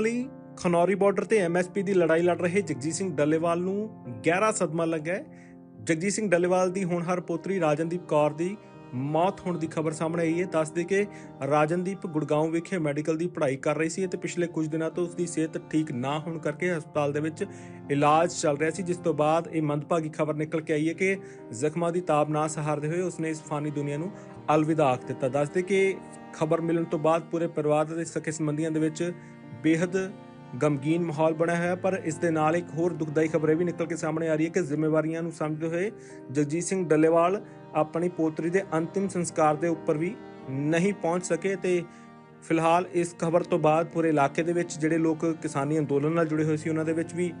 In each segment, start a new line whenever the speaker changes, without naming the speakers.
ਲਈ ਖਨੌਰੀ ਬਾਰਡਰ ਤੇ ਐਮਐਸਪੀ ਦੀ ਲੜਾਈ ਲੜ ਰਹੇ ਜਗਜੀਤ ਸਿੰਘ ਡੱਲੇਵਾਲ ਨੂੰ ਗਹਿਰਾ ਸਦਮਾ ਲੱਗਾ ਹੈ। ਜਗਜੀਤ ਸਿੰਘ ਡੱਲੇਵਾਲ ਦੀ ਹੁਣ ਹਰ ਪੋਤਰੀ ਰਾਜਨਦੀਪ ਕੌਰ ਦੀ ਮੌਤ ਹੋਣ ਦੀ ਖਬਰ ਸਾਹਮਣੇ ਆਈ ਹੈ। ਦੱਸਦੇ ਕਿ ਰਾਜਨਦੀਪ ਗੁੜਗਾਉਂ ਵਿਖੇ ਮੈਡੀਕਲ ਦੀ ਪੜ੍ਹਾਈ ਕਰ ਰਹੀ ਸੀ ਤੇ ਪਿਛਲੇ ਕੁਝ ਦਿਨਾਂ ਤੋਂ ਉਸ ਦੀ ਸਿਹਤ ਠੀਕ ਨਾ ਹੋਣ ਕਰਕੇ ਹਸਪਤਾਲ ਦੇ ਵਿੱਚ ਇਲਾਜ ਚੱਲ ਰਿਹਾ ਸੀ, ਜਿਸ ਤੋਂ ਬਾਅਦ ਇਹ ਮੰਦਭਾਗੀ ਖਬਰ ਨਿਕਲ ਕੇ ਆਈ ਹੈ ਕਿ ਜ਼ਖਮਾਂ ਦੀ ਤਾਬ ਨਾ ਸਹਾਰਦੇ ਹੋਏ ਉਸਨੇ ਇਸ ਫਾਨੀ ਦੁਨੀਆ ਨੂੰ ਅਲਵਿਦਾ ਆਖ ਦਿੱਤਾ। ਦੱਸਦੇ ਕਿ ਖਬਰ ਮਿਲਣ ਤੋਂ ਬਾਅਦ ਪੂਰੇ ਪਰਿਵਾਰ ਦੇ ਸਕੇ ਸੰਬੰਧੀਆਂ ਦੇ ਵਿੱਚ ਬੇहद ਗਮਗੀਨ ਮਾਹੌਲ ਬਣਿਆ ਹੋਇਆ, ਪਰ ਇਸ ਦੇ ਨਾਲ ਇੱਕ ਹੋਰ ਦੁਖਦਾਈ ਖਬਰ ਇਹ ਵੀ ਨਿਕਲ ਕੇ ਸਾਹਮਣੇ ਆ ਰਹੀ ਹੈ ਕਿ ਜ਼ਿੰਮੇਵਾਰੀਆਂ ਨੂੰ ਸਮਝਦੇ ਹੋਏ ਜਗਜੀਤ ਸਿੰਘ ਡੱਲੇਵਾਲ ਆਪਣੀ ਪੋਤਰੀ ਦੇ ਅੰਤਿਮ ਸੰਸਕਾਰ ਦੇ ਉੱਪਰ ਵੀ ਨਹੀਂ ਪਹੁੰਚ ਸਕੇ ਤੇ ਫਿਲਹਾਲ ਇਸ ਖਬਰ ਤੋਂ ਬਾਅਦ ਪੂਰੇ ਇਲਾਕੇ ਦੇ ਵਿੱਚ ਜਿਹੜੇ ਲੋਕ ਕਿਸਾਨੀ ਅੰਦੋਲਨ ਨਾਲ ਜੁੜੇ ਹੋਏ ਸੀ, ਉਹਨਾਂ ਦੇ ਵਿੱਚ ਵੀ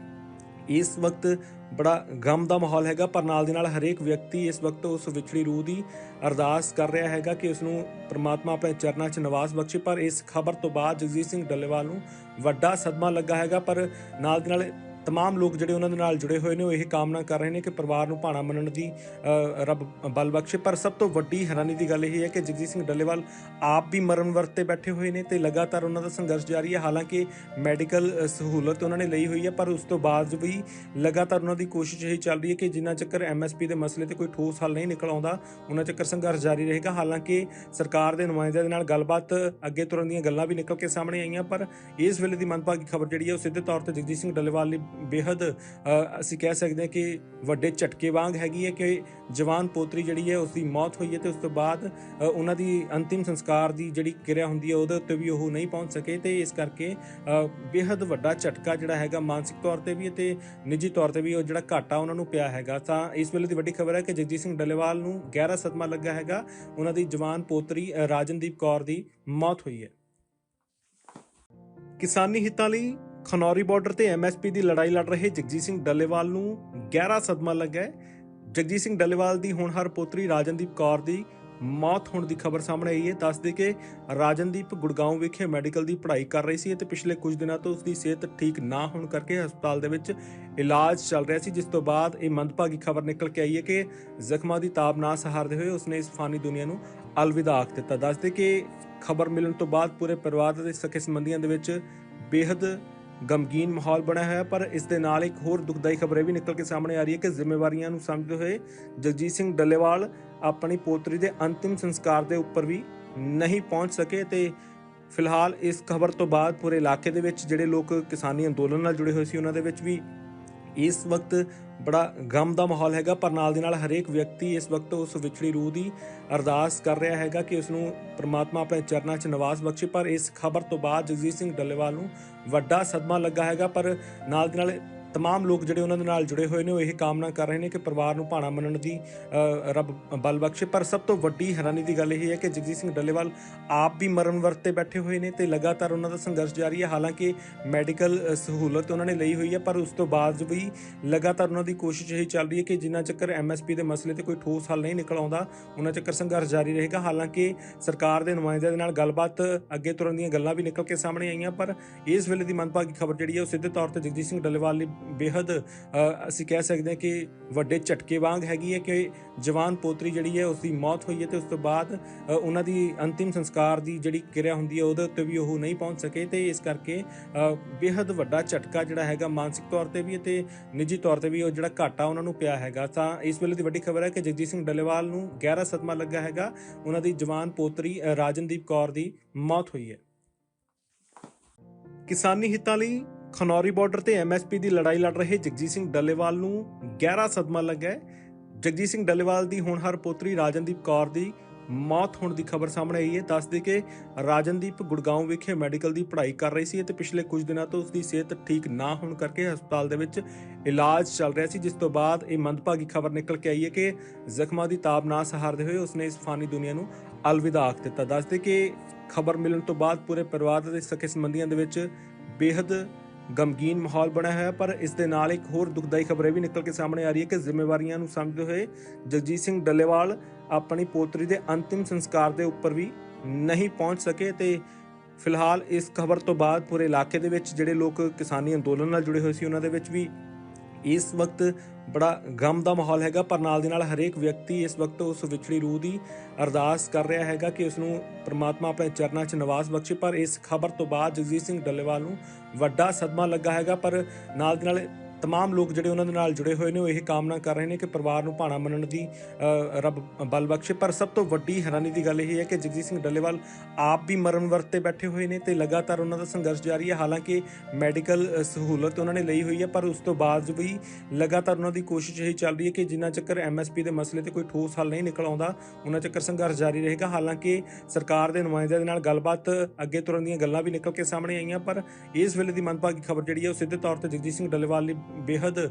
ਇਸ ਵਕਤ ਬੜਾ ਗਮ ਦਾ ਮਾਹੌਲ ਹੈਗਾ, ਪਰ ਨਾਲ ਦੇ ਨਾਲ ਹਰੇਕ ਵਿਅਕਤੀ ਇਸ ਵਕਤ ਉਸ ਵਿਛੜੀ ਰੂਹ ਦੀ ਅਰਦਾਸ ਕਰ ਰਿਹਾ ਹੈਗਾ ਕਿ ਉਸ ਨੂੰ ਪ੍ਰਮਾਤਮਾ ਆਪਣੇ ਚਰਨਾਂ 'ਚ ਨਿਵਾਸ ਬਖਸ਼ੇ। ਪਰ ਇਸ ਖਬਰ ਤੋਂ ਬਾਅਦ ਜਗਜੀਤ ਸਿੰਘ ਡੱਲੇਵਾਲ ਨੂੰ ਵੱਡਾ ਸਦਮਾ ਲੱਗਾ ਹੈਗਾ, ਪਰ ਨਾਲ ਦੇ ਨਾਲ ਤਮਾਮ ਲੋਕ ਜਿਹੜੇ ਉਹਨਾਂ ਦੇ ਨਾਲ ਜੁੜੇ ਹੋਏ ਨੇ, ਉਹ ਇਹ ਕਾਮਨਾ ਕਰ ਰਹੇ ਨੇ ਕਿ ਪਰਿਵਾਰ ਨੂੰ ਭਾਣਾ ਮੰਨਣ ਦੀ ਰੱਬ ਬਲ ਬਖਸ਼ੇ। ਪਰ ਸਭ ਤੋਂ ਵੱਡੀ ਹੈਰਾਨੀ ਦੀ ਗੱਲ ਇਹ ਹੈ ਕਿ ਜਗਜੀਤ ਸਿੰਘ ਡੱਲੇਵਾਲ ਆਪ ਵੀ ਮਰਨ ਵਰਤ 'ਤੇ ਬੈਠੇ ਹੋਏ ਨੇ ਤੇ ਲਗਾਤਾਰ ਉਹਨਾਂ ਦਾ ਸੰਘਰਸ਼ ਜਾਰੀ ਹੈ। ਹਾਲਾਂਕਿ ਮੈਡੀਕਲ ਸਹੂਲਤ ਉਹਨਾਂ ਨੇ ਲਈ ਹੋਈ ਹੈ, ਪਰ ਉਸ ਤੋਂ ਬਾਅਦ ਵੀ ਲਗਾਤਾਰ ਉਹਨਾਂ ਦੀ ਕੋਸ਼ਿਸ਼ ਇਹ ਚੱਲ ਰਹੀ ਹੈ ਕਿ ਜਿੰਨਾ ਚੱਕਰ ਐਮਐਸਪੀ ਦੇ ਮਸਲੇ ਤੇ ਕੋਈ ਠੋਸ ਹੱਲ ਨਹੀਂ ਨਿਕਲ ਆਉਂਦਾ, ਉਹਨਾਂ ਚੱਕਰ ਸੰਘਰਸ਼ ਜਾਰੀ ਰਹੇਗਾ। ਹਾਲਾਂਕਿ ਸਰਕਾਰ ਦੇ ਨੁਮਾਇੰਦਿਆਂ ਦੇ ਨਾਲ ਗੱਲਬਾਤ ਅੱਗੇ ਤੁਰਨ ਦੀਆਂ ਗੱਲਾਂ ਵੀ ਨਿਕਲ ਕੇ ਸਾਹਮਣੇ ਆਈਆਂ, ਪਰ ਇਸ ਵੇਲੇ ਦੀ ਮੰਦਭਾਗੀ ਖਬਰ ਜਿਹੜੀ ਹੈ, ਉਹ ਸਿੱਧੇ ਤੌਰ ਤੇ ਜਗਜੀਤ ਸਿੰਘ ਡੱਲੇਵਾਲ ਲਈ ਬੇहद ਅਸੀਂ ਕਹਿ ਸਕਦੇ ਹਾਂ ਕਿ ਵੱਡੇ ਝਟਕੇ ਵਾਂਗ ਹੈਗੀ ਹੈ ਕਿ ਜਵਾਨ ਪੋਤਰੀ ਜਿਹੜੀ ਹੈ ਉਸ ਦੀ ਮੌਤ ਹੋਈ ਹੈ ਤੇ ਉਸ ਤੋਂ ਬਾਅਦ ਉਹਨਾਂ ਦੀ ਅੰਤਿਮ ਸੰਸਕਾਰ ਦੀ ਜਿਹੜੀ ਕਿਰਿਆ ਹੁੰਦੀ ਹੈ ਉਹਦੇ ਉੱਤੇ ਵੀ ਉਹ ਨਹੀਂ ਪਹੁੰਚ ਸਕੇ ਤੇ ਇਸ ਕਰਕੇ ਬੇहद ਵੱਡਾ ਝਟਕਾ ਜਿਹੜਾ ਹੈਗਾ ਮਾਨਸਿਕ ਤੌਰ ਤੇ ਵੀ ਤੇ ਨਿੱਜੀ ਤੌਰ ਤੇ ਵੀ ਉਹ ਜਿਹੜਾ ਘਾਟਾ ਉਹਨਾਂ ਨੂੰ ਪਿਆ ਹੈਗਾ। ਤਾਂ ਇਸ ਵੇਲੇ ਦੀ ਵੱਡੀ ਖਬਰ ਹੈ ਕਿ ਜਗਜੀਤ ਸਿੰਘ ਡੱਲੇਵਾਲ ਨੂੰ ਗਹਿਰਾ ਸਦਮਾ ਲੱਗਾ ਹੈਗਾ। ਉਹਨਾਂ ਦੀ ਜਵਾਨ ਪੋਤਰੀ ਰਾਜਨਦੀਪ ਕੌਰ ਦੀ ਮੌਤ ਹੋਈ ਹੈ। ਕਿਸਾਨੀ ਹਿੱਤਾਂ ਲਈ ਖਨੌਰੀ ਬਾਰਡਰ ਤੇ ਐਮਐਸਪੀ ਦੀ ਲੜਾਈ ਲੜ ਰਹੇ ਜਗਜੀਤ ਸਿੰਘ ਡੱਲੇਵਾਲ ਨੂੰ ਗਹਿਰਾ ਸਦਮਾ ਲੱਗਾ ਜਗਜੀਤ ਸਿੰਘ ਡੱਲੇਵਾਲ ਦੀ ਹੋਣਹਾਰ ਪੋਤਰੀ ਰਾਜਨਦੀਪ ਕੌਰ ਦੀ ਮੌਤ ਹੋਣ ਦੀ ਖਬਰ ਸਾਹਮਣੇ ਆਈ ਹੈ। ਦੱਸਦੇ ਕਿ ਰਾਜਨਦੀਪ ਗੁੜਗਾਉਂ ਵਿਖੇ ਮੈਡੀਕਲ ਦੀ ਪੜ੍ਹਾਈ ਕਰ ਰਹੀ ਸੀ ਤੇ ਪਿਛਲੇ ਕੁਝ ਦਿਨਾਂ ਤੋਂ ਉਸ ਦੀ ਸਿਹਤ ਠੀਕ ਨਾ ਹੋਣ ਕਰਕੇ ਹਸਪਤਾਲ ਦੇ ਵਿੱਚ ਇਲਾਜ ਚੱਲ ਰਿਹਾ ਸੀ, ਜਿਸ ਤੋਂ ਬਾਅਦ ਇਹ ਮੰਦਭਾਗੀ ਖਬਰ ਨਿਕਲ ਕੇ ਆਈ ਹੈ ਕਿ ਜ਼ਖਮਾਂ ਦੀ ਤਾਬ ਨਾ ਸਹਾਰਦੇ ਹੋਏ ਉਸਨੇ ਇਸ ਫਾਨੀ ਦੁਨੀਆ ਨੂੰ ਅਲਵਿਦਾ ਆਖ ਦਿੱਤਾ। ਦੱਸਦੇ ਕਿ ਖਬਰ ਮਿਲਣ ਤੋਂ ਬਾਅਦ ਪੂਰੇ ਪਰਿਵਾਰ ਦੇ ਸਕੇ ਸੰਬੰਧੀਆਂ ਦੇ ਵਿੱਚ ਬੇहद ਗਮਗੀਨ ਮਾਹੌਲ ਬਣਿਆ ਹੋਇਆ, ਪਰ ਇਸ ਦੇ ਨਾਲ ਇੱਕ ਹੋਰ ਦੁਖਦਾਈ ਖਬਰ ਇਹ ਵੀ ਨਿਕਲ ਕੇ ਸਾਹਮਣੇ ਆ ਰਹੀ ਹੈ ਕਿ ਜ਼ਿੰਮੇਵਾਰੀਆਂ ਨੂੰ ਸਮਝਦੇ ਹੋਏ ਜਗਜੀਤ ਸਿੰਘ ਡੱਲੇਵਾਲ ਆਪਣੀ ਪੋਤਰੀ ਦੇ ਅੰਤਿਮ ਸੰਸਕਾਰ ਦੇ ਉੱਪਰ ਵੀ ਨਹੀਂ ਪਹੁੰਚ ਸਕੇ ਤੇ ਫਿਲਹਾਲ ਇਸ ਖਬਰ ਤੋਂ ਬਾਅਦ ਪੂਰੇ ਇਲਾਕੇ ਦੇ ਵਿੱਚ ਜਿਹੜੇ ਲੋਕ ਕਿਸਾਨੀ ਅੰਦੋਲਨ ਨਾਲ ਜੁੜੇ ਹੋਏ ਸੀ, ਉਹਨਾਂ ਦੇ ਵਿੱਚ ਵੀ ਇਸ ਵਕਤ ਬੜਾ ਗਮ ਦਾ ਮਾਹੌਲ ਹੈਗਾ, ਪਰ ਨਾਲ ਦੇ ਨਾਲ ਹਰੇਕ ਵਿਅਕਤੀ ਇਸ ਵਕਤ ਉਸ ਵਿਛੜੀ ਰੂਹ ਦੀ ਅਰਦਾਸ ਕਰ ਰਿਹਾ ਹੈਗਾ ਕਿ ਉਸ ਨੂੰ ਪ੍ਰਮਾਤਮਾ ਆਪਣੇ ਚਰਨਾਂ 'ਚ ਨਿਵਾਸ ਬਖਸ਼ੇ। ਪਰ ਇਸ ਖਬਰ ਤੋਂ ਬਾਅਦ ਜਗਜੀਤ ਸਿੰਘ ਡੱਲੇਵਾਲ ਨੂੰ ਵੱਡਾ ਸਦਮਾ ਲੱਗਾ ਹੈਗਾ, ਪਰ ਨਾਲ ਦੇ ਨਾਲ ਤਮਾਮ ਲੋਕ ਜਿਹੜੇ ਉਹਨਾਂ ਦੇ ਨਾਲ ਜੁੜੇ ਹੋਏ ਨੇ, ਉਹ ਇਹ ਕਾਮਨਾ ਕਰ ਰਹੇ ਨੇ ਕਿ ਪਰਿਵਾਰ ਨੂੰ ਭਾਣਾ ਮੰਨਣ ਦੀ ਰੱਬ ਬਲ ਬਖਸ਼ੇ। ਪਰ ਸਭ ਤੋਂ ਵੱਡੀ ਹੈਰਾਨੀ ਦੀ ਗੱਲ ਇਹ ਹੈ ਕਿ ਜਗਜੀਤ ਸਿੰਘ ਡੱਲੇਵਾਲ ਆਪ ਵੀ ਮਰਨ ਵਰਤ 'ਤੇ ਬੈਠੇ ਹੋਏ ਨੇ ਤੇ ਲਗਾਤਾਰ ਉਹਨਾਂ ਦਾ ਸੰਘਰਸ਼ ਜਾਰੀ ਹੈ। ਹਾਲਾਂਕਿ ਮੈਡੀਕਲ ਸਹੂਲਤ ਉਹਨਾਂ ਨੇ ਲਈ ਹੋਈ ਹੈ, ਪਰ ਉਸ ਤੋਂ ਬਾਅਦ ਵੀ ਲਗਾਤਾਰ ਉਹਨਾਂ ਦੀ ਕੋਸ਼ਿਸ਼ ਇਹ ਚੱਲ ਰਹੀ ਹੈ ਕਿ ਜਿੰਨਾ ਚੱਕਰ ਐਮਐਸਪੀ ਦੇ ਮਸਲੇ ਤੇ ਕੋਈ ਠੋਸ ਹੱਲ ਨਹੀਂ ਨਿਕਲ ਆਉਂਦਾ, ਉਹਨਾਂ ਚੱਕਰ ਸੰਘਰਸ਼ ਜਾਰੀ ਰਹੇਗਾ। ਹਾਲਾਂਕਿ ਸਰਕਾਰ ਦੇ ਨੁਮਾਇੰਦਿਆਂ ਦੇ ਨਾਲ ਗੱਲਬਾਤ ਅੱਗੇ ਤੁਰਨ ਦੀਆਂ ਗੱਲਾਂ ਵੀ ਨਿਕਲ ਕੇ ਸਾਹਮਣੇ ਆਈਆਂ, ਪਰ ਇਸ ਵੇਲੇ ਦੀ ਮੰਦਭਾਗੀ ਖਬਰ ਜਿਹੜੀ ਹੈ, ਉਹ ਸਿੱਧੇ ਤੌਰ ਤੇ ਜਗਜੀਤ ਸਿੰਘ ਡੱਲੇਵਾਲ ਲਈ ਬੇहद ਅਸੀਂ ਕਹਿ ਸਕਦੇ ਹਾਂ ਕਿ ਵੱਡੇ ਝਟਕੇ ਵਾਂਗ ਹੈਗੀ ਹੈ ਕਿ ਜਵਾਨ ਪੋਤਰੀ ਜਿਹੜੀ ਹੈ ਉਸ ਦੀ ਮੌਤ ਹੋਈ ਹੈ ਤੇ ਉਸ ਤੋਂ ਬਾਅਦ ਉਹਨਾਂ ਦੀ ਅੰਤਿਮ ਸੰਸਕਾਰ ਦੀ ਜਿਹੜੀ ਕਿਰਿਆ ਹੁੰਦੀ ਹੈ ਉਹਦੇ ਉੱਤੇ ਵੀ ਉਹ ਨਹੀਂ ਪਹੁੰਚ ਸਕੇ ਤੇ ਇਸ ਕਰਕੇ ਬੇहद ਵੱਡਾ ਝਟਕਾ ਜਿਹੜਾ ਹੈਗਾ ਮਾਨਸਿਕ ਤੌਰ ਤੇ ਵੀ ਤੇ ਨਿੱਜੀ ਤੌਰ ਤੇ ਵੀ ਉਹ ਜਿਹੜਾ ਘਾਟਾ ਉਹਨਾਂ ਨੂੰ ਪਿਆ ਹੈਗਾ। ਤਾਂ ਇਸ ਵੇਲੇ ਦੀ ਵੱਡੀ ਖਬਰ ਹੈ ਕਿ ਜਗਜੀਤ ਸਿੰਘ ਡੱਲੇਵਾਲ ਨੂੰ ਗਹਿਰਾ ਸਦਮਾ ਲੱਗਾ ਹੈਗਾ, ਉਹਨਾਂ ਦੀ ਜਵਾਨ ਪੋਤਰੀ ਰਾਜਨਦੀਪ ਕੌਰ ਦੀ ਮੌਤ ਹੋਈ ਹੈ। ਕਿਸਾਨੀ ਹਿੱਤਾਂ ਲਈ ਖਨੌਰੀ ਬਾਰਡਰ ਤੇ ਐਮਐਸਪੀ ਦੀ ਲੜਾਈ ਲੜ ਰਹੇ ਜਗਜੀਤ ਸਿੰਘ ਡੱਲੇਵਾਲ ਨੂੰ ਗਹਿਰਾ ਸਦਮਾ ਲੱਗਾ ਜਗਜੀਤ ਸਿੰਘ ਡੱਲੇਵਾਲ ਦੀ ਹੋਣਹਾਰ ਪੋਤਰੀ ਰਾਜਨਦੀਪ ਕੌਰ ਦੀ ਮੌਤ ਹੋਣ ਦੀ ਖਬਰ ਸਾਹਮਣੇ ਆਈ ਹੈ। ਦੱਸਦੇ ਕਿ ਰਾਜਨਦੀਪ ਗੁੜਗਾਉਂ ਵਿਖੇ ਮੈਡੀਕਲ ਦੀ ਪੜ੍ਹਾਈ ਕਰ ਰਹੀ ਸੀ ਤੇ ਪਿਛਲੇ ਕੁਝ ਦਿਨਾਂ ਤੋਂ ਉਸ ਦੀ ਸਿਹਤ ਠੀਕ ਨਾ ਹੋਣ ਕਰਕੇ ਹਸਪਤਾਲ ਦੇ ਵਿੱਚ ਇਲਾਜ ਚੱਲ ਰਿਹਾ ਸੀ, ਜਿਸ ਤੋਂ ਬਾਅਦ ਇਹ ਮੰਦਭਾਗੀ ਖਬਰ ਨਿਕਲ ਕੇ ਆਈ ਹੈ ਕਿ ਜ਼ਖਮਾਂ ਦੀ ਤਾਬ ਨਾ ਸਹਾਰਦੇ ਹੋਏ ਉਸਨੇ ਇਸ ਫਾਨੀ ਦੁਨੀਆ ਨੂੰ ਅਲਵਿਦਾ ਆਖ ਦਿੱਤਾ। ਦੱਸਦੇ ਕਿ ਖਬਰ ਮਿਲਣ ਤੋਂ ਬਾਅਦ ਪੂਰੇ ਪਰਿਵਾਰ ਦੇ ਸਕੇ ਸੰਬੰਧੀਆਂ ਦੇ ਵਿੱਚ ਬੇहद ਗਮਗੀਨ ਮਾਹੌਲ ਬਣਿਆ ਹੋਇਆ ਪਰ ਇਸ ਦੇ ਨਾਲ ਇੱਕ ਹੋਰ ਦੁਖਦਾਈ ਖਬਰ ਇਹ ਵੀ ਨਿਕਲ ਕੇ ਸਾਹਮਣੇ ਆ ਰਹੀ ਹੈ ਕਿ ਜ਼ਿੰਮੇਵਾਰੀਆਂ ਨੂੰ ਸਮਝਦੇ ਹੋਏ ਜਗਜੀਤ ਸਿੰਘ ਡੱਲੇਵਾਲ ਆਪਣੀ ਪੋਤਰੀ ਦੇ ਅੰਤਿਮ ਸੰਸਕਾਰ ਦੇ ਉੱਪਰ ਵੀ ਨਹੀਂ ਪਹੁੰਚ ਸਕੇ ਤੇ ਫਿਲਹਾਲ ਇਸ ਖਬਰ ਤੋਂ ਬਾਅਦ ਪੂਰੇ ਇਲਾਕੇ ਦੇ ਵਿੱਚ ਜਿਹੜੇ ਲੋਕ ਕਿਸਾਨੀ ਅੰਦੋਲਨ ਨਾਲ ਜੁੜੇ ਹੋਏ ਸੀ, ਉਹਨਾਂ ਦੇ ਵਿੱਚ ਵੀ ਇਸ ਵਕਤ ਬੜਾ ਗਮ ਦਾ ਮਾਹੌਲ ਹੈਗਾ, ਪਰ ਨਾਲ ਦੇ ਨਾਲ ਹਰੇਕ ਵਿਅਕਤੀ ਇਸ ਵਕਤ ਉਸ ਵਿਛੜੀ ਰੂਹ ਦੀ ਅਰਦਾਸ ਕਰ ਰਿਹਾ ਹੈਗਾ ਕਿ ਉਸ ਨੂੰ ਪ੍ਰਮਾਤਮਾ ਆਪਣੇ ਚਰਨਾਂ 'ਚ ਨਿਵਾਸ ਬਖਸ਼ੇ। ਪਰ ਇਸ ਖਬਰ ਤੋਂ ਬਾਅਦ ਜਗਜੀਤ ਸਿੰਘ ਡੱਲੇਵਾਲ ਨੂੰ ਵੱਡਾ ਸਦਮਾ ਲੱਗਾ ਹੈਗਾ, ਪਰ ਨਾਲ ਦੇ ਨਾਲ ਤਮਾਮ ਲੋਕ ਜਿਹੜੇ ਉਹਨਾਂ ਦੇ ਨਾਲ ਜੁੜੇ ਹੋਏ ਨੇ ਉਹ ਇਹ ਕਾਮਨਾ ਕਰ ਰਹੇ ਨੇ ਕਿ ਪਰਿਵਾਰ ਨੂੰ ਭਾਣਾ ਮੰਨਣ ਦੀ ਰੱਬ ਬਲ ਬਖਸ਼ੇ ਪਰ ਸਭ ਤੋਂ ਵੱਡੀ ਹੈਰਾਨੀ ਦੀ ਗੱਲ ਇਹ ਹੈ ਕਿ ਜਗਜੀਤ ਸਿੰਘ ਡੱਲੇਵਾਲ ਆਪ ਵੀ ਮਰਨ ਵਰਤ ਤੇ ਬੈਠੇ ਹੋਏ ਨੇ ਤੇ ਲਗਾਤਾਰ ਉਹਨਾਂ ਦਾ ਸੰਘਰਸ਼ ਜਾਰੀ ਹੈ। ਹਾਲਾਂਕਿ ਮੈਡੀਕਲ ਸਹੂਲਤ ਉਹਨਾਂ ਨੇ ਲਈ ਹੋਈ ਹੈ, ਪਰ ਉਸ ਤੋਂ ਬਾਅਦ ਵੀ ਲਗਾਤਾਰ ਉਹਨਾਂ ਦੀ ਕੋਸ਼ਿਸ਼ ਇਹੀ ਚੱਲ ਰਹੀ ਹੈ ਕਿ ਜਿੰਨਾ ਚੱਕਰ ਐਮਐਸਪੀ ਦੇ ਮਸਲੇ ਤੇ ਕੋਈ ਠੋਸ ਹੱਲ ਨਹੀਂ ਨਿਕਲ ਆਉਂਦਾ ਉਹਨਾਂ ਚੱਕਰ ਸੰਘਰਸ਼ ਜਾਰੀ ਰਹੇਗਾ। ਹਾਲਾਂਕਿ ਸਰਕਾਰ ਦੇ ਨੁਮਾਇੰਦਿਆਂ ਦੇ ਨਾਲ ਗੱਲਬਾਤ ਅੱਗੇ ਤੁਰਨ ਦੀਆਂ ਗੱਲਾਂ ਵੀ ਨਿਕਲ ਕੇ ਸਾਹਮਣੇ ਆਈਆਂ, ਪਰ ਇਸ ਵੇਲੇ ਦੀ ਮੰਦਭਾਗੀ ਖਬਰ ਜਿਹੜੀ ਹੈ ਉਹ ਸਿੱਧੇ ਤੌਰ ਤੇ ਜਗਜੀਤ ਸਿੰਘ ਡੱਲੇਵਾਲ ਲਈ ਬੇहद